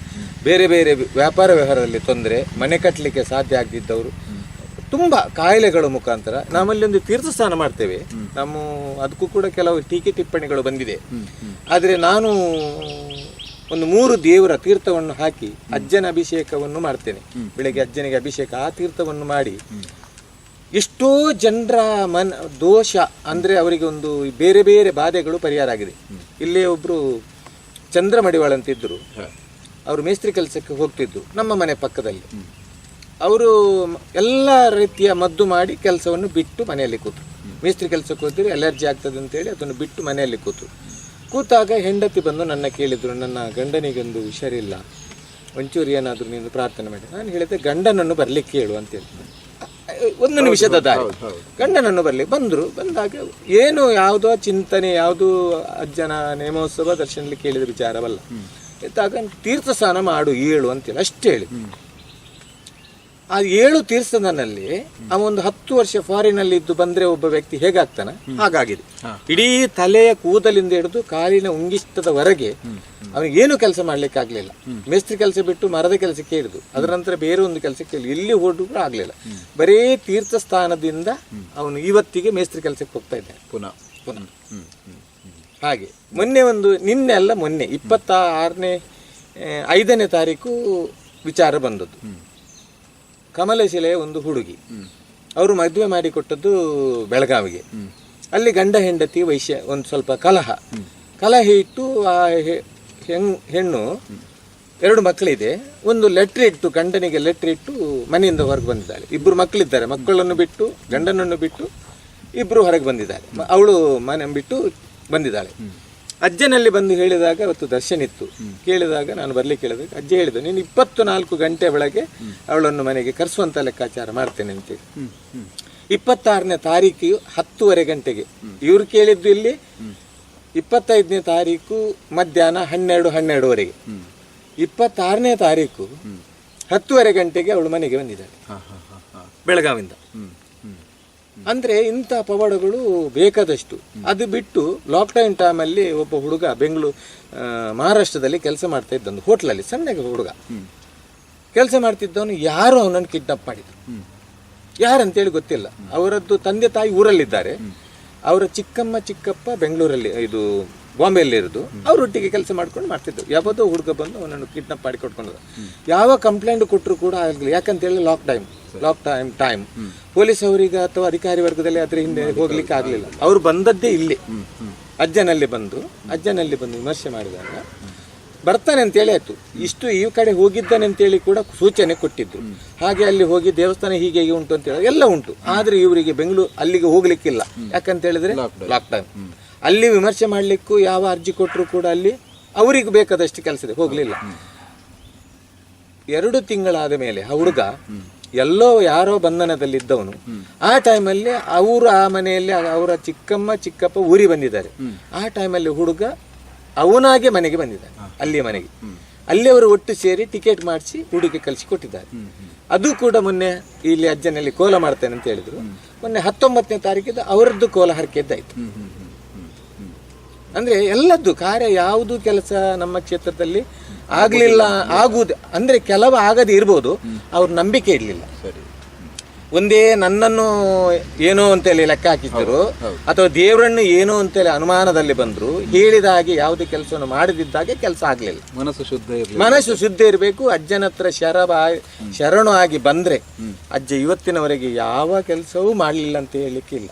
ಬೇರೆ ಬೇರೆ ವ್ಯಾಪಾರ ವ್ಯವಹಾರದಲ್ಲಿ ತೊಂದರೆ ಮನೆ ಕಟ್ಟಲಿಕ್ಕೆ ಸಾಧ್ಯ ಆಗದಿದ್ದವರು ತುಂಬಾ ಕಾಯಿಲೆಗಳ ಮುಖಾಂತರ ನಾವಲ್ಲಿ ಒಂದು ತೀರ್ಥ ಸ್ನಾನ ಮಾಡ್ತೇವೆ ನಮ್ಮ ಅದಕ್ಕೂ ಕೂಡ ಕೆಲವು ಟೀಕೆ ಟಿಪ್ಪಣಿಗಳು ಬಂದಿದೆ. ಆದರೆ ನಾನು ಒಂದು ಮೂರು ದೇವರ ತೀರ್ಥವನ್ನು ಹಾಕಿ ಅಜ್ಜನ ಅಭಿಷೇಕವನ್ನು ಮಾಡ್ತೇನೆ. ಬೆಳಗ್ಗೆ ಅಜ್ಜನಿಗೆ ಅಭಿಷೇಕ ಆ ತೀರ್ಥವನ್ನು ಮಾಡಿ. ಎಷ್ಟೋ ಜನರ ಮನ ದೋಷ ಅಂದ್ರೆ ಅವರಿಗೆ ಒಂದು ಬೇರೆ ಬೇರೆ ಬಾಧೆಗಳು ಪರಿಹಾರ ಆಗಿದೆ. ಇಲ್ಲೇ ಒಬ್ಬರು ಚಂದ್ರ ಮಡಿವಾಳ್ ಅಂತ ಇದ್ರು ಅವರು ಮೇಸ್ತ್ರಿ ಕೆಲಸಕ್ಕೆ ಹೋಗ್ತಿದ್ದರು ನಮ್ಮ ಮನೆ ಪಕ್ಕದಲ್ಲಿ. ಅವರು ಎಲ್ಲ ರೀತಿಯ ಮದ್ದು ಮಾಡಿ ಕೆಲಸವನ್ನು ಬಿಟ್ಟು ಮನೆಯಲ್ಲಿ ಕೂತರು. ಮೇಸ್ತ್ರಿ ಕೆಲಸಕ್ಕೆ ಹೋದರೆ ಅಲರ್ಜಿ ಆಗ್ತದೆ ಅಂತೇಳಿ ಅದನ್ನು ಬಿಟ್ಟು ಮನೆಯಲ್ಲಿ ಕೂತರು. ಕೂತಾಗ ಹೆಂಡತಿ ಬಂದು ನನ್ನ ಕೇಳಿದರು ನನ್ನ ಗಂಡನಿಗೊಂದು ಹುಷಾರಿಲ್ಲ ಒಂಚೂರು ಏನಾದರೂ ನೀನು ಪ್ರಾರ್ಥನೆ ಮಾಡಿ. ನಾನು ಹೇಳಿದೆ ಗಂಡನನ್ನು ಬರ್ಲಿಕ್ಕೆ ಹೇಳು ಅಂತೇಳಿ. ಒಂದು ನಿಮಿಷದ ದಾರಿ. ಗಂಡನನ್ನು ಬರಲಿ. ಬಂದರು ಬಂದಾಗ ಏನು ಯಾವುದೋ ಚಿಂತನೆ ಯಾವುದು ಅಜ್ಜನ ನೇಮೋತ್ಸವ ದರ್ಶನದಲ್ಲಿ ಕೇಳಿದ ವಿಚಾರವಲ್ಲ. ಇದ್ದಾಗ ತೀರ್ಥ ಸ್ನಾನ ಮಾಡು ಏಳು ಅಂತೇಳಿ ಅಷ್ಟೇ ಹೇಳಿ. ಆ ಏಳು ತೀರ್ಥದಲ್ಲಿ ಅವ ಒಂದು ಹತ್ತು ವರ್ಷ ಫಾರಿನ್ ಅಲ್ಲಿ ಇದ್ದು ಬಂದ್ರೆ ಒಬ್ಬ ವ್ಯಕ್ತಿ ಹೇಗಾಗ್ತಾನೆ? ಹಾಗಾಗಿದೆ. ಇಡೀ ತಲೆಯ ಕೂದಲಿಂದ ಹಿಡಿದು ಕಾಲಿನ ಉಂಗಿಷ್ಟದವರೆಗೆ ಅವನಿಗೆ ಏನು ಕೆಲಸ ಮಾಡ್ಲಿಕ್ಕೆ ಆಗ್ಲಿಲ್ಲ. ಮೇಸ್ತ್ರಿ ಕೆಲಸ ಬಿಟ್ಟು ಮರದ ಕೆಲಸಕ್ಕೆ ಹಿಡಿದು ಅದರ ನಂತರ ಬೇರೆ ಒಂದು ಕೆಲಸಕ್ಕೆ ಇಲ್ಲಿ ಎಲ್ಲಿ ಹೋದ್ರು ಆಗ್ಲಿಲ್ಲ. ಬರೀ ತೀರ್ಥ ಸ್ಥಾನದಿಂದ ಅವನು ಇವತ್ತಿಗೆ ಮೇಸ್ತ್ರಿ ಕೆಲಸಕ್ಕೆ ಹೋಗ್ತಾ ಇದ್ದಾನೆ. ಪುನಃ. ಪುನಃ. ಹಾಗೆ. ಮೊನ್ನೆ ಒಂದು ನಿನ್ನೆ ಅಲ್ಲ ಮೊನ್ನೆ ಇಪ್ಪತ್ತ ಆರನೇ ಐದನೇ ತಾರೀಕು ವಿಚಾರ ಬಂದದ್ದು. ಕಮಲಶಿಲೆಯ ಒಂದು ಹುಡುಗಿ. ಅವರು ಮದುವೆ ಮಾಡಿಕೊಟ್ಟದ್ದು ಬೆಳಗಾವಿಗೆ. ಅಲ್ಲಿ ಗಂಡ ಹೆಂಡತಿ ವೈಶ್ಯ ಒಂದು ಸ್ವಲ್ಪ ಕಲಹ. ಕಲಹ ಇಟ್ಟು ಆ ಹೆಣ್ಣು ಎರಡು ಮಕ್ಕಳಿದೆ. ಒಂದು ಲೆಟ್ರ್ ಇಟ್ಟು ಗಂಡನಿಗೆ ಲೆಟ್ರ್ ಇಟ್ಟು ಮನೆಯಿಂದ ಹೊರಗೆ ಬಂದಿದ್ದಾಳೆ. ಇಬ್ಬರು ಮಕ್ಕಳಿದ್ದಾರೆ. ಮಕ್ಕಳನ್ನು ಬಿಟ್ಟು ಗಂಡನನ್ನು ಬಿಟ್ಟು ಇಬ್ಬರು ಹೊರಗೆ ಬಂದಿದ್ದಾರೆ. ಅವಳು ಮನೆ ಬಿಟ್ಟು ಬಂದಿದ್ದಾಳೆ. ಅಜ್ಜನಲ್ಲಿ ಬಂದು ಹೇಳಿದಾಗ ಅವತ್ತು ದರ್ಶನ ಇತ್ತು. ಕೇಳಿದಾಗ ನಾನು ಬರ್ಲಿಕ್ಕೆ ಹೇಳಿದಾಗ ಅಜ್ಜ ಹೇಳಿದ ನೀನು ಇಪ್ಪತ್ತು ನಾಲ್ಕು ಗಂಟೆ ಒಳಗೆ ಅವಳನ್ನು ಮನೆಗೆ ಕರೆಸುವಂತ ಲೆಕ್ಕಾಚಾರ ಮಾಡ್ತೇನೆ ಅಂತೇಳಿ ಇಪ್ಪತ್ತಾರನೇ ತಾರೀಕು ಹತ್ತುವರೆ ಗಂಟೆಗೆ. ಇವ್ರು ಕೇಳಿದ್ದು ಇಲ್ಲಿ ಇಪ್ಪತ್ತೈದನೇ ತಾರೀಕು ಮಧ್ಯಾಹ್ನ ಹನ್ನೆರಡು ಹನ್ನೆರಡುವರೆಗೆ. ಇಪ್ಪತ್ತಾರನೇ ತಾರೀಕು ಹತ್ತುವರೆ ಗಂಟೆಗೆ ಅವಳು ಮನೆಗೆ ಬಂದಿದ್ದಾಳೆ. ಬೆಳಗಾವಿಂದ. ಅಂದ್ರೆ ಇಂಥ ಪವಾಡಗಳು ಬೇಕಾದಷ್ಟು. ಅದು ಬಿಟ್ಟು ಲಾಕ್ಡೌನ್ ಟೈಮಲ್ಲಿ ಒಬ್ಬ ಹುಡುಗ ಬೆಂಗಳೂರು ಮಹಾರಾಷ್ಟ್ರದಲ್ಲಿ ಕೆಲಸ ಮಾಡ್ತಾ ಇದ್ದಂದು ಹೋಟ್ಲಲ್ಲಿ ಸಣ್ಣಗೆ ಹುಡುಗ. ಕೆಲಸ ಮಾಡ್ತಿದ್ದವನು ಯಾರು ಅವನನ್ನು ಕಿಡ್ನಾಪ್ ಮಾಡಿದ್ರು. ಯಾರಂತೇಳಿ ಗೊತ್ತಿಲ್ಲ. ಅವರದ್ದು ತಂದೆ ತಾಯಿ ಊರಲ್ಲಿದ್ದಾರೆ. ಅವರ ಚಿಕ್ಕಮ್ಮ ಚಿಕ್ಕಪ್ಪ ಬೆಂಗಳೂರಲ್ಲಿ ಇದು ಬಾಂಬೆಯಲ್ಲಿ ಇರೋದು. ಅವರೊಟ್ಟಿಗೆ ಕೆಲಸ ಮಾಡ್ಕೊಂಡು ಮಾಡ್ತಿದ್ರು. ಯಾವುದೋ ಹುಡುಗ ಬಂದು ಅವನನ್ನು ಕಿಡ್ನಾಪ್ ಮಾಡಿ ಕೊಟ್ಕೊಂಡು ಯಾವ ಕಂಪ್ಲೇಂಟ್ ಕೊಟ್ಟರು ಕೂಡ ಆಗಲಿಲ್ಲ. ಯಾಕಂತೇಳಿ lock time lock time time police ಅವರಿಗೆ ಅಥವಾ ಅಧಿಕಾರಿ ವರ್ಗದಲ್ಲಿ ಅದ್ರ ಹಿಂದೆ ಹೋಗ್ಲಿಕ್ಕೆ ಆಗಲಿಲ್ಲ. ಅವ್ರು ಬಂದದ್ದೇ ಇಲ್ಲಿ. ಅಜ್ಜನಲ್ಲಿ ಬಂದು ಅಜ್ಜನಲ್ಲಿ ಬಂದು ವಿಮರ್ಶೆ ಮಾಡಿದಾಗ ಬರ್ತಾನೆ ಅಂತೇಳಿ ಆಯ್ತು. ಇಷ್ಟು ಈ ಕಡೆ ಹೋಗಿದ್ದಾನೆ ಅಂತೇಳಿ ಕೂಡ ಸೂಚನೆ ಕೊಟ್ಟಿದ್ದು ಹಾಗೆ ಅಲ್ಲಿ ಹೋಗಿ ದೇವಸ್ಥಾನ ಹೀಗೆ ಹೀಗೆ ಉಂಟು ಅಂತ ಹೇಳಿ ಎಲ್ಲ ಉಂಟು. ಆದ್ರೆ ಇವರಿಗೆ ಬೆಂಗಳೂರು ಅಲ್ಲಿಗೆ ಹೋಗ್ಲಿಕ್ಕಿಲ್ಲ. ಯಾಕಂತ ಹೇಳಿದ್ರೆ ಲಾಕ್ ಟೈಮ್ ಅಲ್ಲಿ ವಿಮರ್ಶೆ ಮಾಡ್ಲಿಕ್ಕೂ ಯಾವ ಅರ್ಜಿ ಕೊಟ್ಟರು ಕೂಡ ಅಲ್ಲಿ ಅವರಿಗೆ ಬೇಕಾದಷ್ಟು ಕೆಲಸ ಇದೆ. ಹೋಗ್ಲಿಲ್ಲ. ಎರಡು ತಿಂಗಳಾದ ಮೇಲೆ ಆ ಹುಡುಗ ಎಲ್ಲೋ ಯಾರೋ ಬಂಧನದಲ್ಲಿದ್ದವನು. ಆ ಟೈಮಲ್ಲಿ ಅವರು ಆ ಮನೆಯಲ್ಲಿ ಅವರ ಚಿಕ್ಕಮ್ಮ ಚಿಕ್ಕಪ್ಪ ಊರಿ ಬಂದಿದ್ದಾರೆ. ಆ ಟೈಮಲ್ಲಿ ಹುಡುಗ ಅವನಾಗೆ ಮನೆಗೆ ಬಂದಿದ್ದಾನೆ ಅಲ್ಲಿಯ ಮನೆಗೆ. ಅಲ್ಲಿ ಅವರು ಒಟ್ಟು ಸೇರಿ ಟಿಕೆಟ್ ಮಾಡಿಸಿ ಹುಡುಗಿ ಕಲಿಸಿ ಕೊಟ್ಟಿದ್ದಾರೆ. ಅದು ಕೂಡ ಮೊನ್ನೆ ಇಲ್ಲಿ ಅಜ್ಜನಲ್ಲಿ ಕೋಲ ಮಾಡ್ತೇನೆ ಅಂತ ಹೇಳಿದ್ರು. ಮೊನ್ನೆ ಹತ್ತೊಂಬತ್ತನೇ ತಾರೀಕಿದ್ದು ಅವರದ್ದು ಕೋಲ ಹರಕೆದ್ದಾಯ್ತು ಅಂದ್ರೆ ಎಲ್ಲದ್ದು ಕಾರ್ಯ ಯಾವುದು ಕೆಲಸ ನಮ್ಮ ಕ್ಷೇತ್ರದಲ್ಲಿ ಆಗ್ಲಿಲ್ಲ ಆಗುದು ಅಂದ್ರೆ ಕೆಲವು ಆಗದೆ ಇರ್ಬೋದು ಅವ್ರ ನಂಬಿಕೆ ಇರಲಿಲ್ಲ. ಸರಿ. ಒಂದೇ ನನ್ನನ್ನು ಏನೋ ಅಂತೇಳಿ ಲೆಕ್ಕ ಹಾಕಿದ್ರು ಅಥವಾ ದೇವರನ್ನು ಏನೋ ಅಂತೇಳಿ ಅನುಮಾನದಲ್ಲಿ ಬಂದ್ರು. ಹೇಳಿದ ಹಾಗೆ ಯಾವುದೇ ಕೆಲಸವನ್ನು ಮಾಡದಿದ್ದಾಗೆ ಕೆಲಸ ಆಗ್ಲಿಲ್ಲ. ಮನಸ್ಸು ಶುದ್ಧ ಮನಸ್ಸು ಶುದ್ಧ ಇರಬೇಕು ಅಜ್ಜನ ಹತ್ರ ಶರಬ ಶರಣು ಆಗಿ ಬಂದ್ರೆ ಅಜ್ಜ ಇವತ್ತಿನವರೆಗೆ ಯಾವ ಕೆಲಸವೂ ಮಾಡಲಿಲ್ಲ ಅಂತ ಹೇಳಲಿಕ್ಕೆ ಇಲ್ಲ.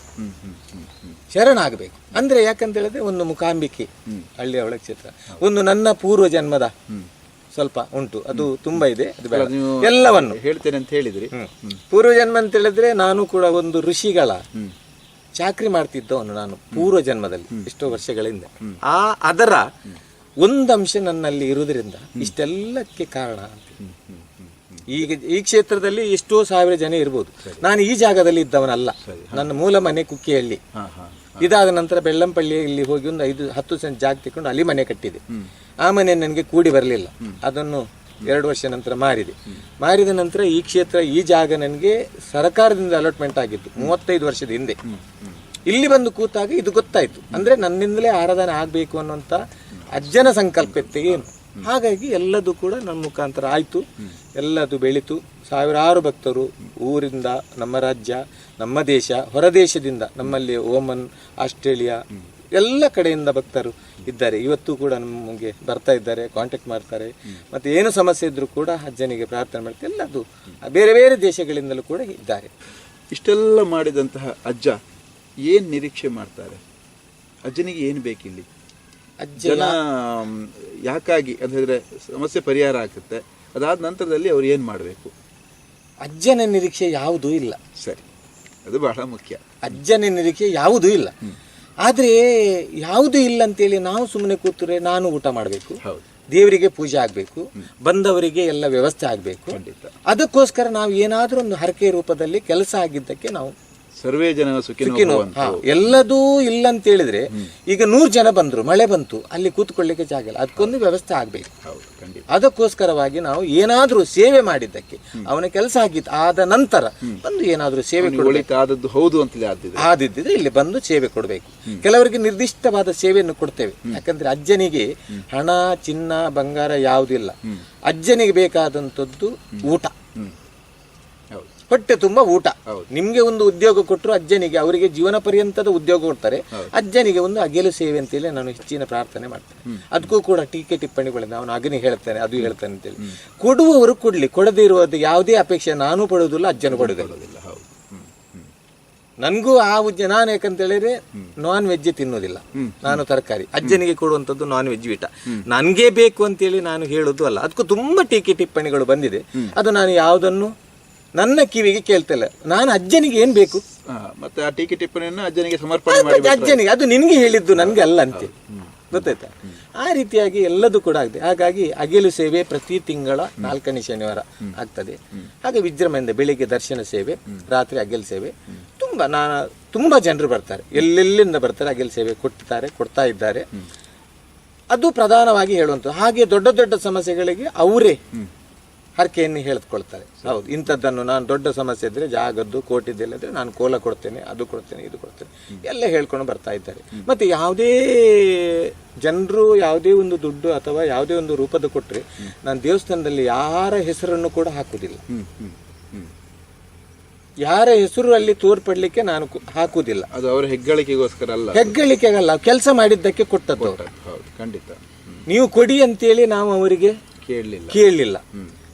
ಶರಣಾಗಬೇಕು. ಅಂದ್ರೆ ಯಾಕಂತ ಹೇಳಿದ್ರೆ ಒಂದು ಮುಖಾಂಬಿಕೆ ಹಳ್ಳಿಯ ಅವಳ ಕ್ಷೇತ್ರ. ಒಂದು ನನ್ನ ಪೂರ್ವ ಜನ್ಮದ ಸ್ವಲ್ಪ ಉಂಟು. ಅದು ತುಂಬಾ ಇದೆ ಅದು ಬೇಡ. ಎಲ್ಲವನ್ನು. ಹೇಳ್ತೇನೆ ಅಂತ ಹೇಳಿದ್ರಿ. ಪೂರ್ವ ಜನ್ಮ ಅಂತ ಹೇಳಿದ್ರೆ ನಾನು ಕೂಡ ಒಂದು ಋಷಿಗಳ ಚಾಕ್ರಿ ಮಾಡ್ತಿದ್ದವನು ನಾನು ಪೂರ್ವ ಜನ್ಮದಲ್ಲಿ ಎಷ್ಟೋ ವರ್ಷಗಳಿಂದ. ಆ ಅದರ ಒಂದು ಅಂಶ ನನ್ನಲ್ಲಿ ಇರುವುದರಿಂದ ಇಷ್ಟೆಲ್ಲಕ್ಕೆ ಕಾರಣ ಅಂತ. ಈಗ ಈ ಕ್ಷೇತ್ರದಲ್ಲಿ ಎಷ್ಟೋ ಸಾವಿರ ಜನ ಇರ್ಬೋದು. ನಾನು ಈ ಜಾಗದಲ್ಲಿ ಇದ್ದವನಲ್ಲ. ನನ್ನ ಮೂಲ ಮನೆ ಕುಕ್ಕಿಯಲ್ಲಿ ಹಾ ಹಾ. ಇದಾದ ನಂತರ ಬೆಳ್ಳಂಪಳ್ಳಿ ಇಲ್ಲಿ ಹೋಗಿ ಒಂದು ಐದು ಹತ್ತು ಸೆಂಟ್ ಜಾಗ ತಗೊಂಡು ಅಲ್ಲಿ ಮನೆ ಕಟ್ಟಿದೆ. ಆ ಮನೆ ನನಗೆ ಕೂಡಿ ಬರಲಿಲ್ಲ. ಅದನ್ನು ಎರಡು ವರ್ಷ ನಂತರ ಮಾರಿದೆ. ಮಾರಿದ ನಂತರ ಈ ಕ್ಷೇತ್ರ ಈ ಜಾಗ ನನಗೆ ಸರ್ಕಾರದಿಂದ ಅಲಾಟ್ಮೆಂಟ್ ಆಗಿತ್ತು ಮೂವತ್ತೈದು ವರ್ಷದ ಹಿಂದೆ. ಇಲ್ಲಿ ಬಂದು ಕೂತಾಗ ಇದು ಗೊತ್ತಾಯಿತು. ಅಂದ್ರೆ ನನ್ನಿಂದಲೇ ಆರಾಧನೆ ಆಗಬೇಕು ಅನ್ನುವಂಥ ಅಜ್ಜನ ಸಂಕಲ್ಪ ಇತ್ತು ಏನು ಹಾಗಾಗಿ ಎಲ್ಲದೂ ಕೂಡ ನನ್ನ ಮುಖಾಂತರ ಆಯಿತು. ಎಲ್ಲದು ಬೆಳೀತು. ಸಾವಿರಾರು ಭಕ್ತರು ಊರಿಂದ, ನಮ್ಮ ರಾಜ್ಯ, ನಮ್ಮ ದೇಶ ಹೊರ ದೇಶದಿಂದ ನಮ್ಮಲ್ಲಿ ಓಮನ್, ಆಸ್ಟ್ರೇಲಿಯಾ ಎಲ್ಲ ಕಡೆಯಿಂದ ಭಕ್ತರು ಇದ್ದಾರೆ. ಇವತ್ತು ಕೂಡ ನಮಗೆ ಬರ್ತಾ ಇದ್ದಾರೆ ಕಾಂಟ್ಯಾಕ್ಟ್ ಮಾಡ್ತಾರೆ. ಮತ್ತೆ ಏನು ಸಮಸ್ಯೆ ಇದ್ದರೂ ಕೂಡ ಅಜ್ಜನಿಗೆ ಪ್ರಾರ್ಥನೆ ಮಾಡ್ತಾರೆ ಎಲ್ಲದು ಬೇರೆ ಬೇರೆ ದೇಶಗಳಿಂದಲೂ ಕೂಡ ಇದ್ದಾರೆ. ಇಷ್ಟೆಲ್ಲ ಮಾಡಿದಂತಹ ಅಜ್ಜ ಏನು ನಿರೀಕ್ಷೆ ಮಾಡ್ತಾರೆ? ಅಜ್ಜನಿಗೆ ಏನು ಬೇಕಿಲ್ಲಿ? ಜನ ಯಾಕಾಗಿ ಅಂತ ಹೇಳಿದ್ರೆ ಸಮಸ್ಯೆ ಪರಿಹಾರ ಆಗುತ್ತೆ. ಅದಾದ ನಂತರದಲ್ಲಿ ಅವ್ರು ಏನು ಮಾಡಬೇಕು? ಅಜ್ಜನ ನಿರೀಕ್ಷೆ ಯಾವುದೂ ಇಲ್ಲ. ಸರಿ ಅದು ಬಹಳ ಮುಖ್ಯ. ಅಜ್ಜನ ನಿರೀಕ್ಷೆ ಯಾವುದೂ ಇಲ್ಲ. ಆದರೆ ಯಾವುದೂ ಇಲ್ಲ ಅಂತೇಳಿ ನಾವು ಸುಮ್ಮನೆ ಕೂತರೆ ನಾನು ಊಟ ಮಾಡಬೇಕು ಹೌದು. ದೇವರಿಗೆ ಪೂಜೆ ಆಗಬೇಕು ಬಂದವರಿಗೆ ಎಲ್ಲ ವ್ಯವಸ್ಥೆ ಆಗಬೇಕು. ಅದಕ್ಕೋಸ್ಕರ ನಾವು ಏನಾದರೂ ಒಂದು ಹರಕೆ ರೂಪದಲ್ಲಿ ಕೆಲಸ ಆಗಿದ್ದಕ್ಕೆ ನಾವು ಸರ್ವೇ ಜನ ಸುಖಿನೋ ಎಲ್ಲದೂ ಇಲ್ಲ ಅಂತ ಹೇಳಿದ್ರೆ ಈಗ ನೂರು ಜನ ಬಂದ್ರು ಮಳೆ ಬಂತು ಅಲ್ಲಿ ಕೂತ್ಕೊಳ್ಳಿಕ್ಕೆ ಜಾಗ ಇಲ್ಲ. ಅದಕ್ಕೊಂದು ವ್ಯವಸ್ಥೆ ಆಗ್ಬೇಕು. ಅದಕ್ಕೋಸ್ಕರವಾಗಿ ನಾವು ಏನಾದ್ರೂ ಸೇವೆ ಮಾಡಿದ್ದಕ್ಕೆ ಅವನ ಕೆಲಸ ಆಗಿತ್ತು ಆದ ನಂತರ ಬಂದು ಏನಾದ್ರೂ ಸೇವೆ ಒಳಿತಾದದ್ದು ಹೌದು ಅಂತ ಆದಿದೆ ಆದಿದ್ದರೆ. ಇಲ್ಲಿ ಬಂದು ಸೇವೆ ಕೊಡಬೇಕು. ಕೆಲವರಿಗೆ ನಿರ್ದಿಷ್ಟವಾದ ಸೇವೆಯನ್ನು ಕೊಡ್ತೇವೆ. ಯಾಕಂದ್ರೆ ಅಜ್ಜನಿಗೆ ಹಣ ಚಿನ್ನ ಬಂಗಾರ ಯಾವುದಿಲ್ಲ. ಅಜ್ಜನಿಗೆ ಬೇಕಾದಂಥದ್ದು ಊಟ. ಹೊಟ್ಟೆ ತುಂಬಾ ಊಟ. ನಿಮ್ಗೆ ಒಂದು ಉದ್ಯೋಗ ಕೊಟ್ಟರು ಅಜ್ಜನಿಗೆ ಅವರಿಗೆ ಜೀವನ ಪರ್ಯಂತದ ಉದ್ಯೋಗ ಕೊಡ್ತಾರೆ ಅಜ್ಜನಿಗೆ ಒಂದು ಅಗೆಲು ಸೇವೆ ಅಂತೇಳಿ ನಾನು ಹೆಚ್ಚಿನ ಪ್ರಾರ್ಥನೆ ಮಾಡ್ತೇನೆ. ಅದಕ್ಕೂ ಕೂಡ ಟೀಕೆ ಟಿಪ್ಪಣಿಗಳಿಂದ ಅವನು ಅಗ್ನಿ ಹೇಳ್ತಾನೆ ಅದು ಹೇಳ್ತಾನೆ ಅಂತೇಳಿ. ಕೊಡುವವರು ಕೊಡ್ಲಿ ಕೊಡದೇ ಇರುವುದು ಯಾವುದೇ ಅಪೇಕ್ಷೆ ನಾನು ಪಡುವುದಿಲ್ಲ ಅಜ್ಜನು ಹೌದು. ನನಗೂ ಆ ಉಜ್ಜ ನಾನು ಯಾಕಂತ ಹೇಳಿದ್ರೆ ನಾನ್ ವೆಜ್ ತಿನ್ನೋದಿಲ್ಲ ನಾನು ತರಕಾರಿ. ಅಜ್ಜನಿಗೆ ಕೊಡುವಂಥದ್ದು ನಾನ್ ವೆಜ್ ಊಟ ನನಗೆ ಬೇಕು ಅಂತೇಳಿ ನಾನು ಹೇಳೋದು ಅಲ್ಲ. ಅದಕ್ಕೂ ತುಂಬಾ ಟೀಕೆ ಟಿಪ್ಪಣಿಗಳು ಬಂದಿದೆ. ಅದು ನಾನು ಯಾವುದನ್ನು ನನ್ನ ಕಿವಿಗೆ ಕೇಳ್ತಿಲ್ಲ. ನಾನು ಅಜ್ಜನಿಗೆ ಏನ್ ಬೇಕು? ಆ, ಮತ್ತೆ ಆ ಟೀಕೆ ಟಿಪ್ಪಣಿಯನ್ನು ಅಜ್ಜನಿಗೆ ಸಮರ್ಪಣೆ ಮಾಡಿ ಅದು ಅಜ್ಜನಿಗೆ ಅದು ನಿನ್ಗೆ ಹೇಳಿದ್ದು ನನ್ಗೆ ಅಲ್ಲ ಅಂತೆ. ಗೊತ್ತಾಯ್ತಾ? ಆ ರೀತಿಯಾಗಿ ಎಲ್ಲದೂ ಕೂಡ ಆಗಿದೆ. ಹಾಗಾಗಿ ಅಗೆಲು ಸೇವೆ ಪ್ರತಿ ತಿಂಗಳ ನಾಲ್ಕನೇ ಶನಿವಾರ ಆಗ್ತದೆ. ಹಾಗೆ ವಿಜೃಂಭಣೆಯಿಂದ ಬೆಳಿಗ್ಗೆ ದರ್ಶನ ಸೇವೆ ರಾತ್ರಿ ಅಗೆಲು ಸೇವೆ. ತುಂಬಾ ನಾ ತುಂಬಾ ಜನರು ಬರ್ತಾರೆ. ಎಲ್ಲೆಲ್ಲಿಂದ ಬರ್ತಾರೆ ಅಗೆಲು ಸೇವೆ ಕೊಡ್ತಾರೆ ಕೊಡ್ತಾ ಇದ್ದಾರೆ. ಅದು ಪ್ರಧಾನವಾಗಿ ಹೇಳುವಂಥದ್ದು. ಹಾಗೆ ದೊಡ್ಡ ದೊಡ್ಡ ಸಮಸ್ಯೆಗಳಿಗೆ ಅವರೇ ಹರಕೆಯನ್ನು ಹೇಳಿಕೊಳ್ತಾರೆ. ಹೌದು ಇಂಥದ್ದನ್ನು ನಾನು ದೊಡ್ಡ ಸಮಸ್ಯೆ ಇದ್ರೆ ಜಾಗದ್ದು ಕೋಟಿದ್ದೆಲ್ಲದ್ರೆ ನಾನು ಕೋಲ ಕೊಡ್ತೇನೆ ಅದು ಕೊಡ್ತೇನೆ ಇದು ಕೊಡ್ತೇನೆ. ಎಲ್ಲ ಹೇಳ್ಕೊಂಡು ಬರ್ತಾ ಇದ್ದಾರೆ. ಮತ್ತೆ ಯಾವುದೇ ಜನರು ಯಾವುದೇ ಒಂದು ದುಡ್ಡು ಅಥವಾ ಯಾವುದೇ ಒಂದು ರೂಪದ ಕೊಟ್ಟರೆ ನಾನು ದೇವಸ್ಥಾನದಲ್ಲಿ ಯಾರ ಹೆಸರನ್ನು ಕೂಡ ಹಾಕುವುದಿಲ್ಲ. ಯಾರ ಹೆಸರು ಅಲ್ಲಿ ತೋರ್ಪಡ್ಲಿಕ್ಕೆ ನಾನು ಹಾಕುವುದಿಲ್ಲ. ಅದು ಅವರ ಹೆಗ್ಗಳಿಕೆಗೋಸ್ಕರ ಅಲ್ಲ. ಹೆಗ್ಗಳಿಕೆಗಲ್ಲ ಕೆಲಸ ಮಾಡಿದ್ದಕ್ಕೆ ಕೊಟ್ಟದ್ದು. ಹೌದು ಖಂಡಿತ. ನೀವು ಕೊಡಿ ಅಂತೇಳಿ ನಾವು ಅವರಿಗೆ ಕೇಳಲಿಲ್ಲ. ಕೇಳಲಿಲ್ಲ.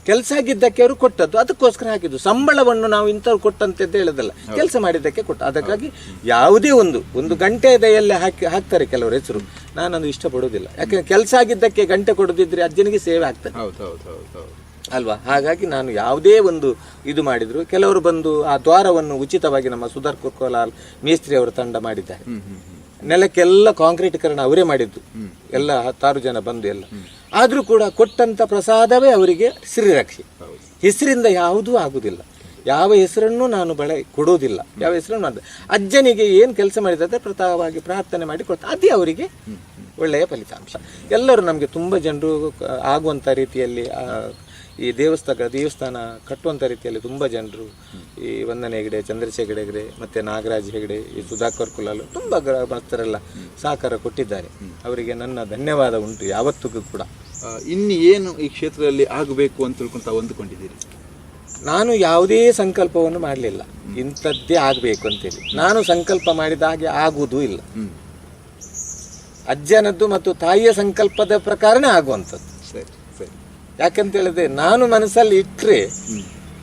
ಕೆಲಸ ಆಗಿದ್ದಕ್ಕೆ ಅವರು ಕೊಟ್ಟದ್ದು. ಅದಕ್ಕೋಸ್ಕರ ಹಾಕಿದ್ದು. ಸಂಬಳವನ್ನು ನಾವು ಇಂಥವ್ರು ಕೊಟ್ಟಂತದ್ದು ಹೇಳೋದಲ್ಲ. ಕೆಲಸ ಮಾಡಿದ್ದಕ್ಕೆ ಕೊಟ್ಟ. ಅದಕ್ಕಾಗಿ ಯಾವುದೇ ಒಂದು ಒಂದು ಗಂಟೆ ದಯಲ್ಲಿ ಹಾಕಿ ಹಾಕ್ತಾರೆ ಕೆಲವರು ಹೆಸರು. ನಾನದು ಇಷ್ಟಪಡುವುದಿಲ್ಲ. ಯಾಕೆಂದ್ರೆ ಕೆಲಸ ಆಗಿದ್ದಕ್ಕೆ ಗಂಟೆ ಕೊಡದಿದ್ರೆ ಅಜ್ಜನಿಗೆ ಸೇವೆ ಆಗ್ತದೆ. ಹೌದು ಹೌದು ಹೌದು ಹೌದು. ಅಲ್ವಾ? ಹಾಗಾಗಿ ನಾನು ಯಾವುದೇ ಒಂದು ಇದು ಮಾಡಿದ್ರು. ಕೆಲವರು ಬಂದು ಆ ದ್ವಾರವನ್ನು ಉಚಿತವಾಗಿ ನಮ್ಮ ಸುಧಾರ್ ಕುರ್ಕೋಲಾಲ್ ಮೇಸ್ತ್ರಿ ಅವರು ತಂಡ ಮಾಡಿದ್ದಾರೆ ನೆಲಕ್ಕೆಲ್ಲ ಕಾಂಕ್ರೀಟೀಕರಣ ಅವರೇ ಮಾಡಿದ್ದು. ಎಲ್ಲ ಹತ್ತಾರು ಜನ ಬಂದು ಎಲ್ಲ. ಆದರೂ ಕೂಡ ಕೊಟ್ಟಂತ ಪ್ರಸಾದವೇ ಅವರಿಗೆ ಶ್ರೀರಕ್ಷೆ ಹೌದು ಹೆಸರಿಂದ ಯಾವುದೂ ಆಗುದಿಲ್ಲ. ಯಾವ ಹೆಸರನ್ನು ನಾನು ಬಳ ಕೊಡೋದಿಲ್ಲ. ಯಾವ ಹೆಸರನ್ನು ಅದು, ಅಜ್ಜನಿಗೆ ಏನು ಕೆಲಸ ಮಾಡಿದ್ರೆ ಪ್ರತಾಪವಾಗಿ ಪ್ರಾರ್ಥನೆ ಮಾಡಿ ಕೊಡ್ತಾ ಅದೇ ಅವರಿಗೆ ಒಳ್ಳೆಯ ಫಲಿತಾಂಶ. ಎಲ್ಲರೂ ನಮಗೆ ತುಂಬ ಜನರು ಆಗುವಂಥ ರೀತಿಯಲ್ಲಿ ಈ ದೇವಸ್ಥಾನ ದೇವಸ್ಥಾನ ಕಟ್ಟುವಂಥ ರೀತಿಯಲ್ಲಿ ತುಂಬ ಜನರು ಈ ವಂದನೆ ಹೆಗಡೆ ಚಂದ್ರಶೇಖರ್ ಹೆಗಡೆ ಮತ್ತು ನಾಗರಾಜ್ ಹೆಗಡೆ ಈ ಸುಧಾಕರ್ ಕುಲಾಲು ತುಂಬ ಗ್ರಾಮಸ್ಥರೆಲ್ಲ ಸಹಕಾರ ಕೊಟ್ಟಿದ್ದಾರೆ. ಅವರಿಗೆ ನನ್ನ ಧನ್ಯವಾದ ಉಂಟು ಯಾವತ್ತಿಗೂ ಕೂಡ. ಇನ್ನು ಏನು ಈ ಕ್ಷೇತ್ರದಲ್ಲಿ ಆಗಬೇಕು ಅಂತ ತಿಳ್ಕೊಂತ ಹೊಂದ್ಕೊಂಡಿದ್ದೀರಿ? ನಾನು ಯಾವುದೇ ಸಂಕಲ್ಪವನ್ನು ಮಾಡಲಿಲ್ಲ. ಇಂಥದ್ದೇ ಆಗಬೇಕು ಅಂತೇಳಿ. ನಾನು ಸಂಕಲ್ಪ ಮಾಡಿದ ಹಾಗೆ ಆಗುವುದೂ ಇಲ್ಲ. ಅಜ್ಜನದ್ದು ಮತ್ತು ತಾಯಿಯ ಸಂಕಲ್ಪದ ಪ್ರಕಾರನೇ ಆಗುವಂಥದ್ದು. ಸರಿ ಸರಿ. ಯಾಕಂತ ಹೇಳಿದ್ರೆ ನಾನು ಮನಸ್ಸಲ್ಲಿ ಇಟ್ಟರೆ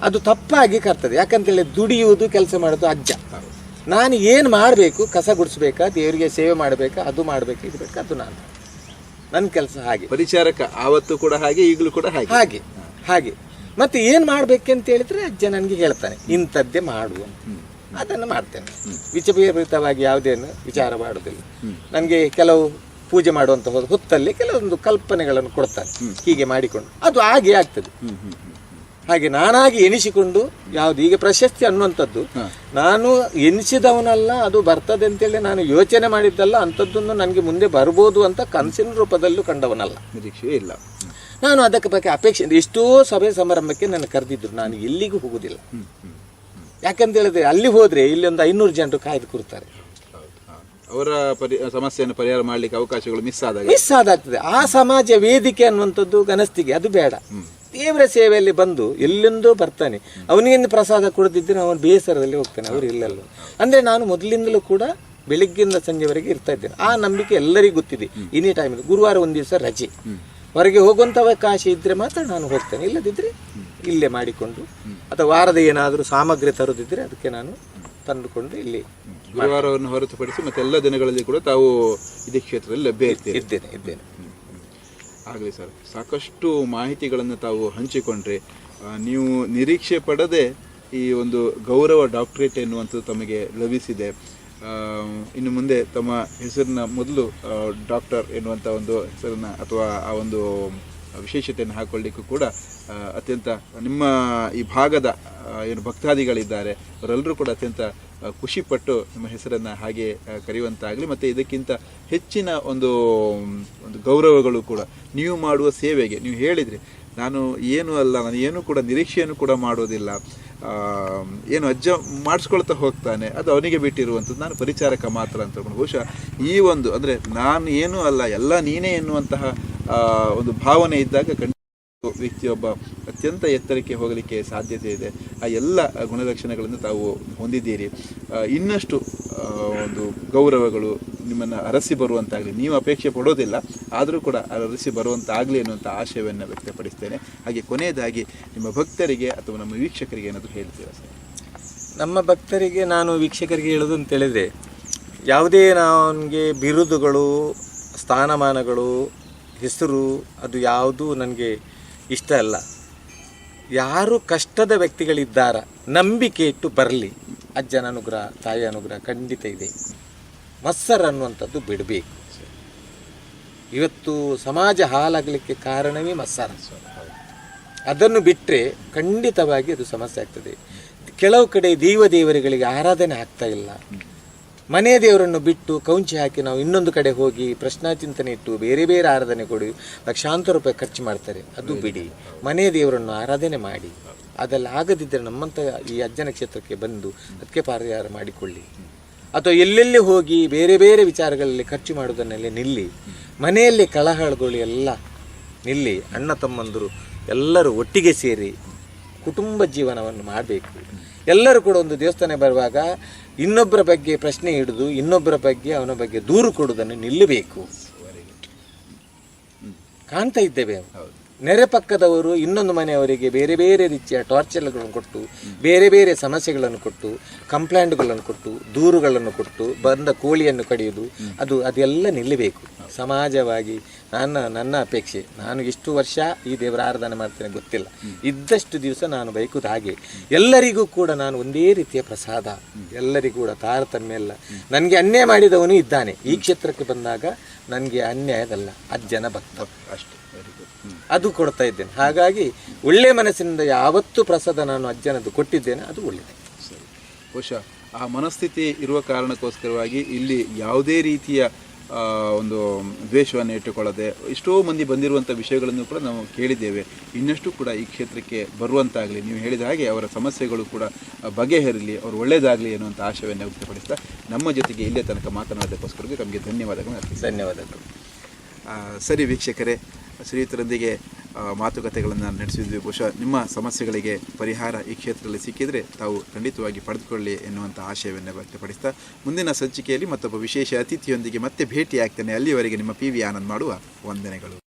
ಅದು ತಪ್ಪಾಗಿ ಕರ್ತದೆ. ಯಾಕಂತ ಹೇಳಿದ್ರೆ ದುಡಿಯುವುದು ಕೆಲಸ ಮಾಡೋದು ಅಜ್ಜ. ನಾನು ಏನು ಮಾಡಬೇಕು? ಕಸ ಗುಡಿಸ್ಬೇಕಾ? ದೇವರಿಗೆ ಸೇವೆ ಮಾಡಬೇಕಾ? ಅದು ಮಾಡಬೇಕು ಇದು ಬೇಕಾ? ಅದು ನಾನು ನನ್ನ ಕೆಲಸ ಹಾಗೆ. ಪರಿಚಾರಕ ಆವತ್ತು ಕೂಡ ಹಾಗೆ ಈಗಲೂ ಕೂಡ ಹಾಗೆ. ಹಾಗೆ ಹಾಗೆ. ಮತ್ತೆ ಏನು ಮಾಡಬೇಕಂತ ಹೇಳಿದ್ರೆ ಅಜ್ಜ ನನಗೆ ಹೇಳ್ತಾನೆ ಇಂಥದ್ದೇ ಮಾಡು ಅಂತ ಅದನ್ನು ಮಾಡ್ತೇನೆ. ವಿಚಪೀರಿತವಾಗಿ ಯಾವುದೇನು ವಿಚಾರ ಮಾಡೋದಿಲ್ಲ ನನಗೆ ಕೆಲವು ಪೂಜೆ ಮಾಡುವಂತ ಹೋದ ಹೊತ್ತಲ್ಲಿ ಕೆಲವೊಂದು ಕಲ್ಪನೆಗಳನ್ನು ಕೊಡ್ತಾರೆ. ಹೀಗೆ ಮಾಡಿಕೊಂಡು. ಅದು ಹಾಗೆ ಆಗ್ತದೆ. ಹಾಗೆ ನಾನಾಗಿ ಎನಿಸಿಕೊಂಡು ಯಾವುದು ಈಗ ಪ್ರಶಸ್ತಿ ಅನ್ನುವಂಥದ್ದು ನಾನು ಎನಿಸಿದವನಲ್ಲ ಅದು ಬರ್ತದೆ ಅಂತೇಳಿ ನಾನು ಯೋಚನೆ ಮಾಡಿದ್ದಲ್ಲ ಅಂಥದ್ದನ್ನು ನನಗೆ ಮುಂದೆ ಬರ್ಬೋದು ಅಂತ ಕನಸಿನ ರೂಪದಲ್ಲೂ ಕಂಡವನಲ್ಲ. ನಿರೀಕ್ಷೆ ಇಲ್ಲ. ನಾನು ಅದಕ್ಕೆ ಬಗ್ಗೆ ಅಪೇಕ್ಷೆ ಎಷ್ಟೋ ಸಭೆ ಸಮಾರಂಭಕ್ಕೆ ನನ್ನ ಕರೆದಿದ್ರು ನಾನು ಎಲ್ಲಿಗೂ ಹ್ಮ್ ಯಾಕಂತ ಹೇಳಿದ್ರೆ ಅಲ್ಲಿ ಹೋದ್ರೆ ಇಲ್ಲಿ ಒಂದು ಐನೂರು ಜನರು ಕಾಯ್ದು ಕೂರ್ತಾರೆ. ಅವರ ಪರಿ ಸಮಸ್ಯೆಯನ್ನು ಪರಿಹಾರ ಮಾಡ್ಲಿಕ್ಕೆ ಅವಕಾಶಗಳು ಮಿಸ್ ಆದಾಗ. ಮಿಸ್ ಆದಾಗ್ತದೆ. ಆ ಸಮಾಜ ವೇದಿಕೆ ಅನ್ನುವಂಥದ್ದು ಗನಸ್ತಿಗೆ ಅದು ಬೇಡ. ದೇವರ ಸೇವೆಯಲ್ಲಿ ಬಂದು ಎಲ್ಲಿಂದೋ ಬರ್ತಾನೆ. ಅವನಿಗಿಂದ ಪ್ರಸಾದ ಕೊಡದಿದ್ದರೆ ಅವನು ಬೇಸರದಲ್ಲಿ ಹೋಗ್ತಾನೆ ಅವರು ಇಲ್ಲಲ್ಲ. ಅಂದ್ರೆ ನಾನು ಮೊದಲಿಂದಲೂ ಕೂಡ ಬೆಳಿಗ್ಗೆಯಿಂದ ಸಂಜೆವರೆಗೆ ಇರ್ತಾ ಇದ್ದೇನೆ. ಆ ನಂಬಿಕೆ ಎಲ್ಲರಿಗೂ ಗೊತ್ತಿದೆ. ಎನಿ ಟೈಮಲ್ಲಿ ಗುರುವಾರ ಒಂದು ದಿವಸ ರಜೆ. ಹೊರಗೆ ಹೋಗುವಂಥ ಅವಕಾಶ ಇದ್ರೆ ಮಾತ್ರ ನಾನು ಹೋಗ್ತೇನೆ. ಇಲ್ಲದಿದ್ರೆ ಇಲ್ಲೇ ಮಾಡಿಕೊಂಡು ಅಥವಾ ವಾರದ ಏನಾದರೂ ಸಾಮಗ್ರಿ ತರೋದಿದ್ದರೆ ಅದಕ್ಕೆ ನಾನು ತಂದುಕೊಂಡು ಇಲ್ಲಿ ಗುರುವಾರವನ್ನು ಹೊರತುಪಡಿಸಿ ಮತ್ತೆ ಎಲ್ಲ ದಿನಗಳಲ್ಲಿ ಕೂಡ ತಾವು ಇದೇ ಕ್ಷೇತ್ರದಲ್ಲಿ ಲಭ್ಯ ಇರ್ತೀರಿ ಇದ್ದೇನೆ ಇದ್ದೇನೆ. ಆಗಲಿ ಸರ್ ಸಾಕಷ್ಟು ಮಾಹಿತಿಗಳನ್ನು ತಾವು ಹಂಚಿಕೊಂಡ್ರೆ ನೀವು ನಿರೀಕ್ಷೆ ಪಡದೆ ಈ ಒಂದು ಗೌರವ ಡಾಕ್ಟರೇಟ್ ಎನ್ನುವಂಥದ್ದು ತಮಗೆ ಲಭಿಸಿದೆ. ಇನ್ನು ಮುಂದೆ ತಮ್ಮ ಹೆಸರಿನ ಮೊದಲು ಡಾಕ್ಟರ್ ಎನ್ನುವಂಥ ಒಂದು ಹೆಸರನ್ನ ಅಥವಾ ಆ ಒಂದು ವಿಶೇಷತೆಯನ್ನು ಹಾಕೊಳ್ಳಿಕ್ಕೂ ಕೂಡ ಅತ್ಯಂತ ನಿಮ್ಮ ಈ ಭಾಗದ ಏನು ಭಕ್ತಾದಿಗಳಿದ್ದಾರೆ, ಅವರೆಲ್ಲರೂ ಕೂಡ ಅತ್ಯಂತ ಖುಷಿಪಟ್ಟು ನಿಮ್ಮ ಹೆಸರನ್ನು ಹಾಗೆ ಕರೆಯುವಂತಾಗಲಿ, ಮತ್ತು ಇದಕ್ಕಿಂತ ಹೆಚ್ಚಿನ ಒಂದು ಒಂದು ಗೌರವಗಳು ಕೂಡ ನೀವು ಮಾಡುವ ಸೇವೆಗೆ, ನೀವು ಹೇಳಿದರೆ, ನಾನು ಏನು ಅಲ್ಲ, ನಾನು ಏನು ಕೂಡ ನಿರೀಕ್ಷೆಯನ್ನು ಕೂಡ ಮಾಡೋದಿಲ್ಲ ಏನು ಅಜ್ಜ ಮಾಡಿಸ್ಕೊಳ್ತಾ ಹೋಗ್ತಾನೆ, ಅದು ಅವನಿಗೆ ಬಿಟ್ಟಿರುವಂಥದ್ದು, ನಾನು ಪರಿಚಾರಕ ಮಾತ್ರ ಅಂತ ಬಹುಶಃ ಈ ಒಂದು, ಅಂದರೆ ನಾನು ಏನೂ ಅಲ್ಲ, ಎಲ್ಲ ನೀನೇ ಎನ್ನುವಂತಹ ಒಂದು ಭಾವನೆ ಇದ್ದಾಗ ಖಂಡಿತ ವ್ಯಕ್ತಿಯೊಬ್ಬ ಅತ್ಯಂತ ಎತ್ತರಕ್ಕೆ ಹೋಗಲಿಕ್ಕೆ ಸಾಧ್ಯತೆ ಇದೆ. ಆ ಎಲ್ಲ ಗುಣಲಕ್ಷಣಗಳನ್ನು ತಾವು ಹೊಂದಿದ್ದೀರಿ. ಇನ್ನಷ್ಟು ಒಂದು ಗೌರವಗಳು ನಿಮ್ಮನ್ನು ಅರಸಿ ಬರುವಂತಾಗಲಿ. ನೀವು ಅಪೇಕ್ಷೆ ಪಡೋದಿಲ್ಲ, ಆದರೂ ಕೂಡ ಅರಸಿ ಬರುವಂತಾಗಲಿ ಅನ್ನುವಂಥ ಆಶಯವನ್ನು ವ್ಯಕ್ತಪಡಿಸ್ತೇನೆ. ಹಾಗೆ ಕೊನೆಯದಾಗಿ, ನಿಮ್ಮ ಭಕ್ತರಿಗೆ ಅಥವಾ ನಮ್ಮ ವೀಕ್ಷಕರಿಗೆ ಏನಾದರೂ ಹೇಳ್ತೀರಾ ಸರ್? ನಮ್ಮ ಭಕ್ತರಿಗೆ ನಾನು ವೀಕ್ಷಕರಿಗೆ ಹೇಳೋದು ಅಂತೇಳಿದರೆ ಯಾವುದೇ ನನಗೆ ಬಿರುದುಗಳು, ಸ್ಥಾನಮಾನಗಳು ಹೆಸರು ಅದು ಯಾವುದೂ ನನಗೆ ಇಷ್ಟ ಅಲ್ಲ. ಯಾರು ಕಷ್ಟದ ವ್ಯಕ್ತಿಗಳಿದ್ದಾರ, ನಂಬಿಕೆ ಇಟ್ಟು ಬರಲಿ. ಅಜ್ಜನ ಅನುಗ್ರಹ ತಾಯಿ ಅನುಗ್ರಹ ಖಂಡಿತ ಇದೆ. ಮತ್ಸರ ಅನ್ನುವಂಥದ್ದು ಬಿಡಬೇಕು. ಇವತ್ತು ಸಮಾಜ ಹಾಲಾಗಲಿಕ್ಕೆ ಕಾರಣವೇ ಮತ್ಸರ. ಅದನ್ನು ಬಿಟ್ಟರೆ ಖಂಡಿತವಾಗಿ ಅದು ಸಮಸ್ಯೆ ಆಗ್ತದೆ. ಕೆಲವು ಕಡೆ ದೈವ ದೇವರುಗಳಿಗೆ ಆರಾಧನೆ ಆಗ್ತಾ ಇಲ್ಲ. ಮನೆಯ ದೇವರನ್ನು ಬಿಟ್ಟು ಕೌಂಚಿ ಹಾಕಿ ನಾವು ಇನ್ನೊಂದು ಕಡೆ ಹೋಗಿ ಪ್ರಶ್ನಾಚಿಂತನೆ ಇಟ್ಟು ಬೇರೆ ಬೇರೆ ಆರಾಧನೆ ಕೊಡಿ ಲಕ್ಷಾಂತರ ರೂಪಾಯಿ ಖರ್ಚು ಮಾಡ್ತಾರೆ. ಅದು ಬಿಡಿ. ಮನೆಯ ದೇವರನ್ನು ಆರಾಧನೆ ಮಾಡಿ. ಅದೆಲ್ಲ ಆಗದಿದ್ದರೆ ನಮ್ಮಂಥ ಈ ಅಜ್ಜನ ಕ್ಷೇತ್ರಕ್ಕೆ ಬಂದು ಅದಕ್ಕೆ ಪರಿಹಾರ ಮಾಡಿಕೊಳ್ಳಿ. ಅಥವಾ ಎಲ್ಲೆಲ್ಲಿ ಹೋಗಿ ಬೇರೆ ಬೇರೆ ವಿಚಾರಗಳಲ್ಲಿ ಖರ್ಚು ಮಾಡೋದನ್ನೆಲ್ಲ ನಿಲ್ಲಿ. ಮನೆಯಲ್ಲಿ ಕಳಹಳಗಳು ಎಲ್ಲ ನಿಲ್ಲಿ. ಅಣ್ಣ ತಮ್ಮಂದರು ಎಲ್ಲರೂ ಒಟ್ಟಿಗೆ ಸೇರಿ ಕುಟುಂಬ ಜೀವನವನ್ನು ಮಾಡಬೇಕು. ಎಲ್ಲರೂ ಕೂಡ ಒಂದು ದೇವಸ್ಥಾನ ಬರುವಾಗ ಇನ್ನೊಬ್ಬರ ಬಗ್ಗೆ ಪ್ರಶ್ನೆ ಹಿಡಿದು ಇನ್ನೊಬ್ಬರ ಬಗ್ಗೆ ಅವನ ಬಗ್ಗೆ ದೂರು ಕೊಡುವುದನ್ನು ನಿಲ್ಲಬೇಕು. ಕಾಣ್ತಾ ಇದ್ದೇವೆ. ನೆರೆ ಪಕ್ಕದವರು ಇನ್ನೊಂದು ಮನೆಯವರಿಗೆ ಬೇರೆ ಬೇರೆ ರೀತಿಯ ಟಾರ್ಚರ್ಗಳನ್ನು ಕೊಟ್ಟು, ಬೇರೆ ಬೇರೆ ಸಮಸ್ಯೆಗಳನ್ನು ಕೊಟ್ಟು, ಕಂಪ್ಲೇಂಟ್ಗಳನ್ನು ಕೊಟ್ಟು, ದೂರುಗಳನ್ನು ಕೊಟ್ಟು, ಬಂದ ಕೋಳಿಯನ್ನು ಕಡಿಯುವುದು ಅದು ಅದೆಲ್ಲ ನಿಲ್ಲಬೇಕು. ಸಮಾಜವಾಗಿ ನನ್ನ ನನ್ನ ಅಪೇಕ್ಷೆ. ನಾನು ಎಷ್ಟು ವರ್ಷ ಈ ದೇವರ ಆರಾಧನೆ ಮಾಡ್ತೇನೆ ಗೊತ್ತಿಲ್ಲ. ಇದ್ದಷ್ಟು ದಿವಸ ನಾನು ಬೈಕುದು ಹಾಗೆ. ಎಲ್ಲರಿಗೂ ಕೂಡ ನಾನು ಒಂದೇ ರೀತಿಯ ಪ್ರಸಾದ. ಎಲ್ಲರಿಗೂ ಕೂಡ ತಾರತಮ್ಯ ಇಲ್ಲ. ನನಗೆ ಅನ್ಯಾಯ ಮಾಡಿದವನು ಇದ್ದಾನೆ. ಈ ಕ್ಷೇತ್ರಕ್ಕೆ ಬಂದಾಗ ನನಗೆ ಅನ್ಯಾಯದಲ್ಲ. ಅಜ್ಜನ ಭಕ್ತ. ಅಷ್ಟೇ. ಅದು ಕೊಡ್ತಾ ಇದ್ದೇನೆ. ಹಾಗಾಗಿ ಒಳ್ಳೆ ಮನಸ್ಸಿನಿಂದ ಯಾವತ್ತೂ ಪ್ರಸಾದ ನಾನು ಅಜ್ಜನದ್ದು ಕೊಟ್ಟಿದ್ದೇನೆ ಅದು ಒಳ್ಳೆಯದು. ಸರಿ. ಬಹುಶಃ ಆ ಮನಸ್ಥಿತಿ ಇರುವ ಕಾರಣಕ್ಕೋಸ್ಕರವಾಗಿ ಇಲ್ಲಿ ಯಾವುದೇ ರೀತಿಯ ಒಂದು ದ್ವೇಷವನ್ನು ಇಟ್ಟುಕೊಳ್ಳದೆ ಎಷ್ಟೋ ಮಂದಿ ಬಂದಿರುವಂಥ ವಿಷಯಗಳನ್ನು ಕೂಡ ನಾವು ಕೇಳಿದ್ದೇವೆ. ಇನ್ನಷ್ಟು ಕೂಡ ಈ ಕ್ಷೇತ್ರಕ್ಕೆ ಬರುವಂತಾಗಲಿ. ನೀವು ಹೇಳಿದ ಹಾಗೆ ಅವರ ಸಮಸ್ಯೆಗಳು ಕೂಡ ಬಗೆಹರಿಲಿ ಅವರು ಒಳ್ಳೆಯದಾಗಲಿ ಅನ್ನುವಂಥ ಆಶಯವನ್ನು ವ್ಯಕ್ತಪಡಿಸ್ತಾ ನಮ್ಮ ಜೊತೆಗೆ ಇಲ್ಲೇ ತನಕ ಮಾತನಾಡೋದಕ್ಕೋಸ್ಕರ ನಮಗೆ ಧನ್ಯವಾದಗಳು. ಧನ್ಯವಾದಗಳು. ಸರಿ ವೀಕ್ಷಕರೇ ಶ್ರೀಯುತರೊಂದಿಗೆ ಮಾತುಕತೆಗಳನ್ನು ನಡೆಸಿದ್ವಿ. ಬಹುಶಃ ನಿಮ್ಮ ಸಮಸ್ಯೆಗಳಿಗೆ ಪರಿಹಾರ ಈ ಕ್ಷೇತ್ರದಲ್ಲಿ ಸಿಕ್ಕಿದರೆ ತಾವು ಖಂಡಿತವಾಗಿ ಪಡೆದುಕೊಳ್ಳಿ ಎನ್ನುವಂಥ ಆಶಯವನ್ನು ವ್ಯಕ್ತಪಡಿಸ್ತಾ, ಮುಂದಿನ ಸಂಚಿಕೆಯಲ್ಲಿ ಮತ್ತೊಬ್ಬ ವಿಶೇಷ ಅತಿಥಿಯೊಂದಿಗೆ ಮತ್ತೆ ಭೇಟಿಯಾಗ್ತೇನೆ. ಅಲ್ಲಿಯವರೆಗೆ ನಿಮ್ಮ ಪಿ ವಿ ಆನಂದ್ ಮಾಡುವ ವಂದನೆಗಳು.